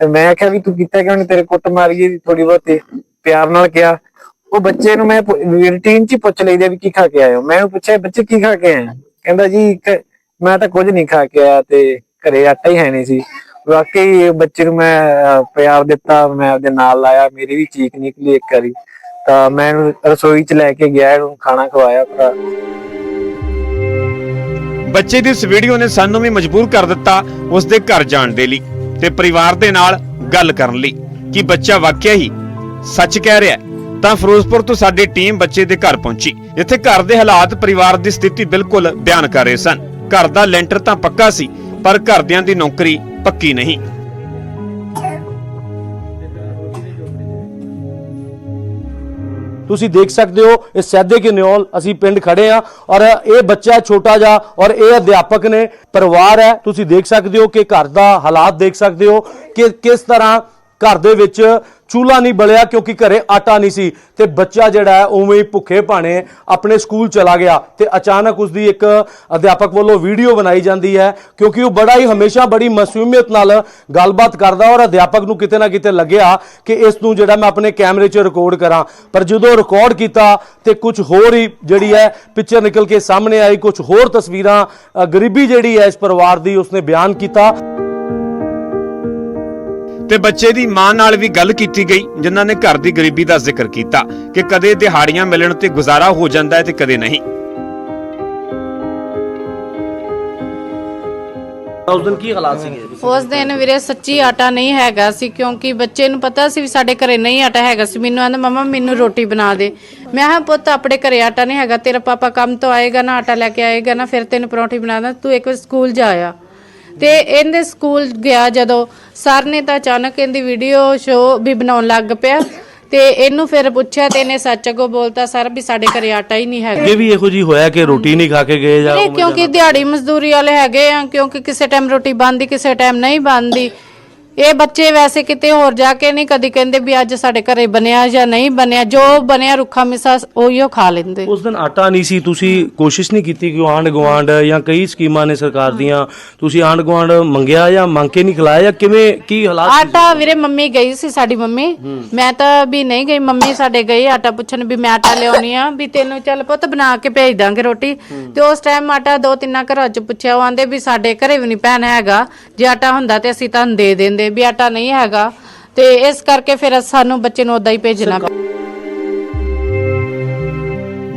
Speaker 14: ਤੇ ਮੈਂ ਆਖਿਆ ਵੀ ਤੂੰ ਕੀਤਾ ਕਿਉਂ ਨਹੀਂ ਤੇਰੇ ਕੁੱਟ ਮਾਰੀਏ ਥੋੜੀ ਬਹੁਤੀ, ਪਿਆਰ ਨਾਲ ਕਿਹਾ। ਉਹ ਬੱਚੇ ਨੂੰ ਮੈਂ ਰੂਟੀਨ ਚ ਪੁੱਛ ਲਈਦਾ ਵੀ ਕੀ ਖਾ ਕੇ ਆਏ ਹੋ? ਮੈਂ ਉਹਨੂੰ ਪੁੱਛਿਆ, ਬੱਚੇ ਕੀ ਖਾ ਕੇ ਆਏ? ਕਹਿੰਦਾ ਜੀ ਮੈਂ ਤਾਂ ਕੁਝ ਨਹੀਂ ਖਾ ਕੇ ਆਇਆ ਤੇ ਘਰੇ ਆਟਾ ਹੀ ਹੈ ਨਹੀਂ ਸੀ। ਵਾਕਈ ਬੱਚੇ ਨੂੰ ਮੈਂ ਪਿਆਰ ਦਿੱਤਾ, ਮੈਂ ਉਹਦੇ ਨਾਲ ਲਾਇਆ, ਮੇਰੀ ਵੀ ਚੀਕ ਨਿਕਲੀ ਇੱਕ ਵਾਰੀ। ਤਾਂ ਮੈਂ ਰਸੋਈ ਚ ਲੈ ਕੇ ਗਿਆ ਇਹਨੂੰ ਖਾਣਾ ਖਵਾਇਆ ਭਰਾ
Speaker 1: ਬੱਚੇ ਦੀ ਇਸ ਵੀਡੀਓ ਨੇ ਸਾਨੂੰ ਵੀ ਮਜਬੂਰ ਕਰ ਦਿੱਤਾ ਉਸ ਦੇ ਘਰ ਜਾਣ ਦੇ ਲਈ ਤੇ ਪਰਿਵਾਰ ਦੇ ਨਾਲ ਗੱਲ ਕਰਨ ਲਈ ਕਿ ਬੱਚਾ ਵਾਕਿਆ ਹੀ ਸੱਚ ਕਹਿ ਰਿਹਾ ਹੈ। ਤਾਂ ਫਿਰੋਜ਼ਪੁਰ ਤੋਂ ਸਾਡੀ ਟੀਮ ਬੱਚੇ ਦੇ ਘਰ ਪਹੁੰਚੀ। ਜਿੱਥੇ ਘਰ ਦੇ ਹਾਲਾਤ ਪਰਿਵਾਰ ਦੀ ਸਥਿਤੀ ਬਿਲਕੁਲ ਬਿਆਨ ਕਰ ਰਹੇ ਸਨ। ਘਰ ਦਾ ਲੈਂਟਰ ਤਾਂ ਪੱਕਾ ਸੀ, ਪਰ ਘਰਦਿਆਂ ਦੀ ਨੌਕਰੀ ਪੱਕੀ ਨਹੀਂ।
Speaker 15: ਤੁਸੀਂ ਦੇਖ ਸਕਦੇ ਹੋ ਇਹ ਸੈਦੇ ਕੇ ਨਿਓਲ ਅਸੀਂ ਪਿੰਡ ਖੜੇ ਆ ਔਰ ਇਹ ਬੱਚਾ ਛੋਟਾ ਜਿਹਾ ਔਰ ਇਹ ਅਧਿਆਪਕ ਨੇ, ਪਰਿਵਾਰ ਹੈ, ਤੁਸੀਂ ਦੇਖ ਸਕਦੇ ਹੋ ਕਿ ਘਰ ਦਾ ਹਾਲਾਤ ਦੇਖ ਸਕਦੇ ਹੋ ਕਿ ਕਿਸ ਤਰ੍ਹਾਂ ਘਰ ਦੇ ਵਿੱਚ ਚੂਲਾ ਨਹੀਂ ਬਲਿਆ ਕਿਉਂਕਿ ਘਰੇ ਆਟਾ ਨਹੀਂ ਸੀ ਤੇ ਬੱਚਾ ਜਿਹੜਾ ਹੈ ਉਵੇਂ ਹੀ ਭੁੱਖੇ ਭਾਣੇ ਆਪਣੇ ਸਕੂਲ ਚਲਾ ਗਿਆ ਤੇ ਅਚਾਨਕ ਉਸ ਦੀ ਇੱਕ ਅਧਿਆਪਕ ਵੱਲੋਂ ਵੀਡੀਓ ਬਣਾਈ ਜਾਂਦੀ ਹੈ ਕਿਉਂਕਿ ਉਹ ਬੜਾ ਹੀ ਹਮੇਸ਼ਾ ਬੜੀ ਮਾਸੂਮੀਅਤ ਨਾਲ ਗੱਲਬਾਤ ਕਰਦਾ ਔਰ ਅਧਿਆਪਕ ਨੂੰ ਕਿਤੇ ਨਾ ਕਿਤੇ ਲੱਗਿਆ ਕਿ ਇਸ ਨੂੰ ਜਿਹੜਾ ਮੈਂ ਆਪਣੇ ਕੈਮਰੇ 'ਚ ਰਿਕਾਰਡ ਕਰਾਂ। ਪਰ ਜਦੋਂ ਰਿਕਾਰਡ ਕੀਤਾ ਤੇ ਕੁਝ ਹੋਰ ਹੀ ਜਿਹੜੀ ਹੈ ਪਿਕਚਰ ਨਿਕਲ ਕੇ ਸਾਹਮਣੇ ਆਈ, ਕੁਝ ਹੋਰ ਤਸਵੀਰਾਂ ਗਰੀਬੀ ਜਿਹੜੀ ਹੈ ਇਸ ਪਰਿਵਾਰ ਦੀ ਉਸਨੇ ਬਿਆਨ ਕੀਤਾ।
Speaker 1: ਤੇ ਬੱਚੇ ਦੀ ਮਾਂ ਨਾਲ ਵੀ ਗੱਲ ਕੀਤੀ ਗਈ ਜਿਨ੍ਹਾਂ ਨੇ ਘਰ ਦੀ ਗਰੀਬੀ ਦਾ ਜ਼ਿਕਰ ਕੀਤਾ ਕਿ ਕਦੇ ਦਿਹਾੜੀਆਂ ਮਿਲਣ ਤੇ ਗੁਜ਼ਾਰਾ ਹੋ ਜਾਂਦਾ ਹੈ ਤੇ ਕਦੇ ਨਹੀਂ।
Speaker 15: ਉਸ ਦਿਨ ਕੀ ਹਾਲਾਤ ਸੀਗੇ?
Speaker 16: ਉਸ ਦਿਨ ਵੀਰੇ ਸੱਚੀ ਆਟਾ ਨਹੀਂ ਹੈਗਾ ਸੀ ਕਿਉਂਕਿ ਬੱਚੇ ਨੂੰ ਪਤਾ ਸੀ ਵੀ ਸਾਡੇ ਘਰੇ ਨਹੀਂ ਆਟਾ ਹੈਗਾ ਸੀ। ਮੈਨੂੰ ਆਂਦਾ ਮਮਾ ਮੈਨੂੰ ਰੋਟੀ ਬਣਾ ਦੇ। ਮੈਂ ਕਿਹਾ ਪੁੱਤ ਆਪਣੇ ਘਰੇ ਆਟਾ ਨਹੀਂ ਹੈਗਾ ਤੇਰਾ ਪਾਪਾ ਕੰਮ ਤੋਂ ਆਏਗਾ ਨਾ ਆਟਾ ਲੈ ਕੇ ਆਏਗਾ ਨਾ ਫਿਰ ਤੈਨੂੰ ਪਰੌਂਠੀ ਬਣਾ ਦਾਂ। ਤੂੰ ਇੱਕ ਵਾਰ ਸਕੂਲ ਜਾ ਆ। ਤੇ ਇਹਦੇ ਸਕੂਲ ਗਿਆ ਜਦੋਂ ਸਰ ਨੇ ਤਾਂ ਅਚਾਨਕ ਇਹਦੀ ਵੀਡੀਓ ਸ਼ੋ ਵੀ ਬਣਾਉਣ ਲੱਗ ਪਿਆ ਤੇ ਇਹਨੂੰ ਫਿਰ ਪੁੱਛਿਆ ਤੇ ਇਹਨੇ ਸੱਚ ਅਗੋ ਬੋਲਤਾ ਸਰ ਵੀ ਸਾਡੇ ਘਰੇ ਆਟਾ ਹੀ ਨਹੀਂ ਹੈਗਾ।
Speaker 15: ਅੱਗੇ ਵੀ ਇਹੋ ਜੀ ਹੋਇਆ ਕਿ ਰੋਟੀ ਨਹੀਂ ਖਾ ਕੇ ਗਏ ਜਾਂ
Speaker 16: ਨਹੀਂ ਕਿਉਂਕਿ ਦਿਹਾੜੀ ਮਜ਼ਦੂਰੀ ਵਾਲੇ ਹੈਗੇ ਆ ਕਿਉਂਕਿ ਕਿਸੇ ਟਾਈਮ ਰੋਟੀ ਬਣਦੀ ਕਿਸੇ ਟਾਈਮ ਨਹੀਂ ਬਣਦੀ। ਇਹ ਬੱਚੇ ਵੈਸੇ ਕਿਤੇ ਹੋਰ ਜਾ ਕੇ ਨਹੀਂ ਕਦੀ ਕਹਿੰਦੇ ਵੀ ਅੱਜ ਸਾਡੇ ਘਰੇ ਬਣਿਆ ਜਾਂ ਨਹੀਂ ਬਣਿਆ ਜੋ ਬਣਿਆ ਰੁੱਖਾ ਮਿਸਾ ਉਹੀਓ ਖਾ ਲੈਂਦੇ।
Speaker 15: ਉਸ ਦਿਨ ਆਟਾ ਨਹੀਂ ਸੀ ਤੁਸੀਂ ਕੋਸ਼ਿਸ਼ ਨਹੀਂ ਕੀਤੀ ਕਿ ਆਂਡ ਗਵਾਂਡ ਜਾਂ ਕਈ ਸਕੀਮਾਂ ਨੇ ਸਰਕਾਰ ਦੀਆਂ ਤੁਸੀਂ ਆਂਡ ਗਵਾਂਡ ਮੰਗਿਆ ਜਾਂ ਮੰਗ ਕੇ ਨਹੀਂ ਖਿਲਾਇਆ ਜਾਂ ਕਿਵੇਂ ਕੀ ਹਾਲਾਤ ਸੀ?
Speaker 16: ਆਟਾ ਵੀਰੇ ਮੰਮੀ ਗਈ ਸੀ ਸਾਡੀ ਮੰਮੀ। ਮੈਂ ਤਾਂ ਵੀ ਨਹੀਂ ਗਈ ਮੰਮੀ ਸਾਡੇ ਗਈ ਆਟਾ ਪੁੱਛਣ ਵੀ ਮੈਂ ਆਟਾ ਲਿਆਉਣੀ ਆ ਵੀ ਤੈਨੂੰ ਚੱਲ ਪੁੱਤ ਬਣਾ ਕੇ ਭੇਜ ਦਾਂਗੇ ਰੋਟੀ। ਤੇ ਉਸ ਟਾਈਮ ਆਟਾ ਦੋ ਤਿੰਨਾਂ ਘਰਾਂ ਚ ਪੁੱਛਿਆ ਉਹ ਆਂਦੇ ਵੀ ਸਾਡੇ ਘਰੇ ਵੀ ਨਹੀਂ ਭੈਣ ਹੈਗਾ ਜੇ ਆਟਾ ਹੁੰਦਾ ਤੇ ਅਸੀਂ ਤੁਹਾਨੂੰ ਦੇ ਦਿੰਦੇ। ਵੀ ਆਟਾ ਨਹੀਂ ਹੈਗਾ। ਤੇ ਇਸ ਕਰਕੇ ਫਿਰ ਸਾਨੂੰ ਬੱਚੇ ਨੂੰ ਉਦਾਂ ਹੀ ਭੇਜਣਾ ਪਿਆ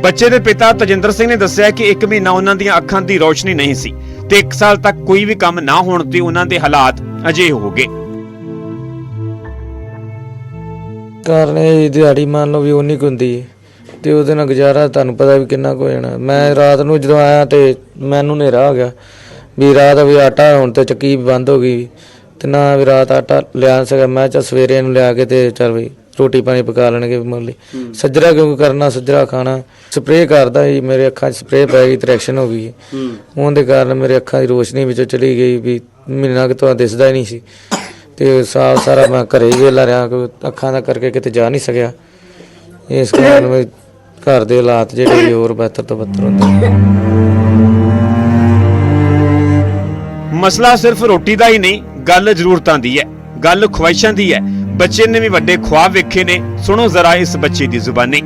Speaker 1: ਬੱਚੇ ਦੇ ਪਿਤਾ ਤਜਿੰਦਰ ਸਿੰਘ ਨੇ ਦੱਸਿਆ ਕਿ 1 ਮਹੀਨਾ ਉਹਨਾਂ ਦੀਆਂ ਅੱਖਾਂ ਦੀ ਰੋਸ਼ਨੀ ਨਹੀਂ ਸੀ ਤੇ 1 ਸਾਲ ਤੱਕ ਕੋਈ ਵੀ ਕੰਮ ਨਾ ਹੋਣ ਤੇ ਉਹਨਾਂ ਦੇ ਹਾਲਾਤ ਅਜੇ ਹੋ ਗਏ।
Speaker 17: ਕਾਰਨ ਇਹ ਦਿਹਾੜੀ ਮੰਨ ਲਓ ਵੀ ਉਨੀ ਕੁ ਹੁੰਦੀ ਹੈ ਤੇ ਉਹਦੇ ਨਾਲ ਗੁਜ਼ਾਰਾ ਤੁਹਾਨੂੰ ਪਤਾ ਵੀ ਕਿੰਨਾ ਕੁ ਹੋ ਜਾਣਾ। ਮੈਂ ਰਾਤ ਨੂੰ ਜਦੋਂ ਆਇਆ ਤੇ ਮੈਨੂੰ ਹਨੇਰਾ ਹੋ ਗਿਆ ਵੀ ਰਾਤ ਵੀ ਆਟਾ ਹੁਣ ਤੇ ਚੱਕੀ ਵੀ ਬੰਦ ਹੋ ਗਈ। ਤੇ ਨਾ ਵੀ ਰਾਤ ਆਟਾ ਲਿਆ ਸਕਿਆ ਮੈਂ ਚਾ ਸਵੇਰੇ ਇਹਨੂੰ ਲਿਆ ਕੇ ਤੇ ਚੱਲ ਵੀ ਰੋਟੀ ਪਾਣੀ ਪਕਾ ਲੈਣਗੇ ਮੋਲੀ ਸੱਜਰਾ ਕਿਉਂਕਿ ਕਰਨਾ ਸੱਜਰਾ ਖਾਣਾ। ਸਪਰੇਅ ਕਰਦਾ ਜੀ ਮੇਰੇ ਅੱਖਾਂ 'ਚ ਸਪਰੇਅ ਪੈ ਗਈ ਤੇ ਰਿਐਕਸ਼ਨ ਹੋ ਗਈ। ਉਹਦੇ ਕਾਰਨ ਮੇਰੇ ਅੱਖਾਂ ਦੀ ਰੋਸ਼ਨੀ ਵਿੱਚੋਂ ਚਲੀ ਗਈ ਵੀ ਮਹੀਨਾ ਕਿ ਤੋਂ ਦਿਸਦਾ ਹੀ ਨਹੀਂ ਸੀ। ਤੇ ਸਾਲ ਸਾਰਾ ਮੈਂ ਘਰੇ ਹੀ ਵੇਲਾ ਰਿਹਾ ਕਿ ਅੱਖਾਂ ਦਾ ਕਰਕੇ ਕਿਤੇ ਜਾ ਨਹੀਂ ਸਕਿਆ। ਇਸ ਕਾਰਨ ਵੀ ਘਰ ਦੇ ਹਾਲਾਤ ਜਿਹੜੇ ਵੀ ਹੋਰ ਬਿਹਤਰ ਤੋਂ ਬਿਹਤਰ ਹੁੰਦੇ
Speaker 1: ਮਸਲਾ ਸਿਰਫ ਰੋਟੀ ਦਾ ਹੀ ਨਹੀਂ ਗੱਲ ਜ਼ਰੂਰਤਾਂ ਦੀ ਹੈ, ਗੱਲ ਖੁਆਇਸ਼ਾਂ ਦੀ ਹੈ। ਬੱਚੇ ਨੇ ਵੀ ਵੱਡੇ ਖੁਆਬ ਵੇਖੇ ਨੇ। ਸੁਣੋ ਜ਼ਰਾ ਇਸ ਬੱਚੇ ਦੀ ਜ਼ੁਬਾਨੀ।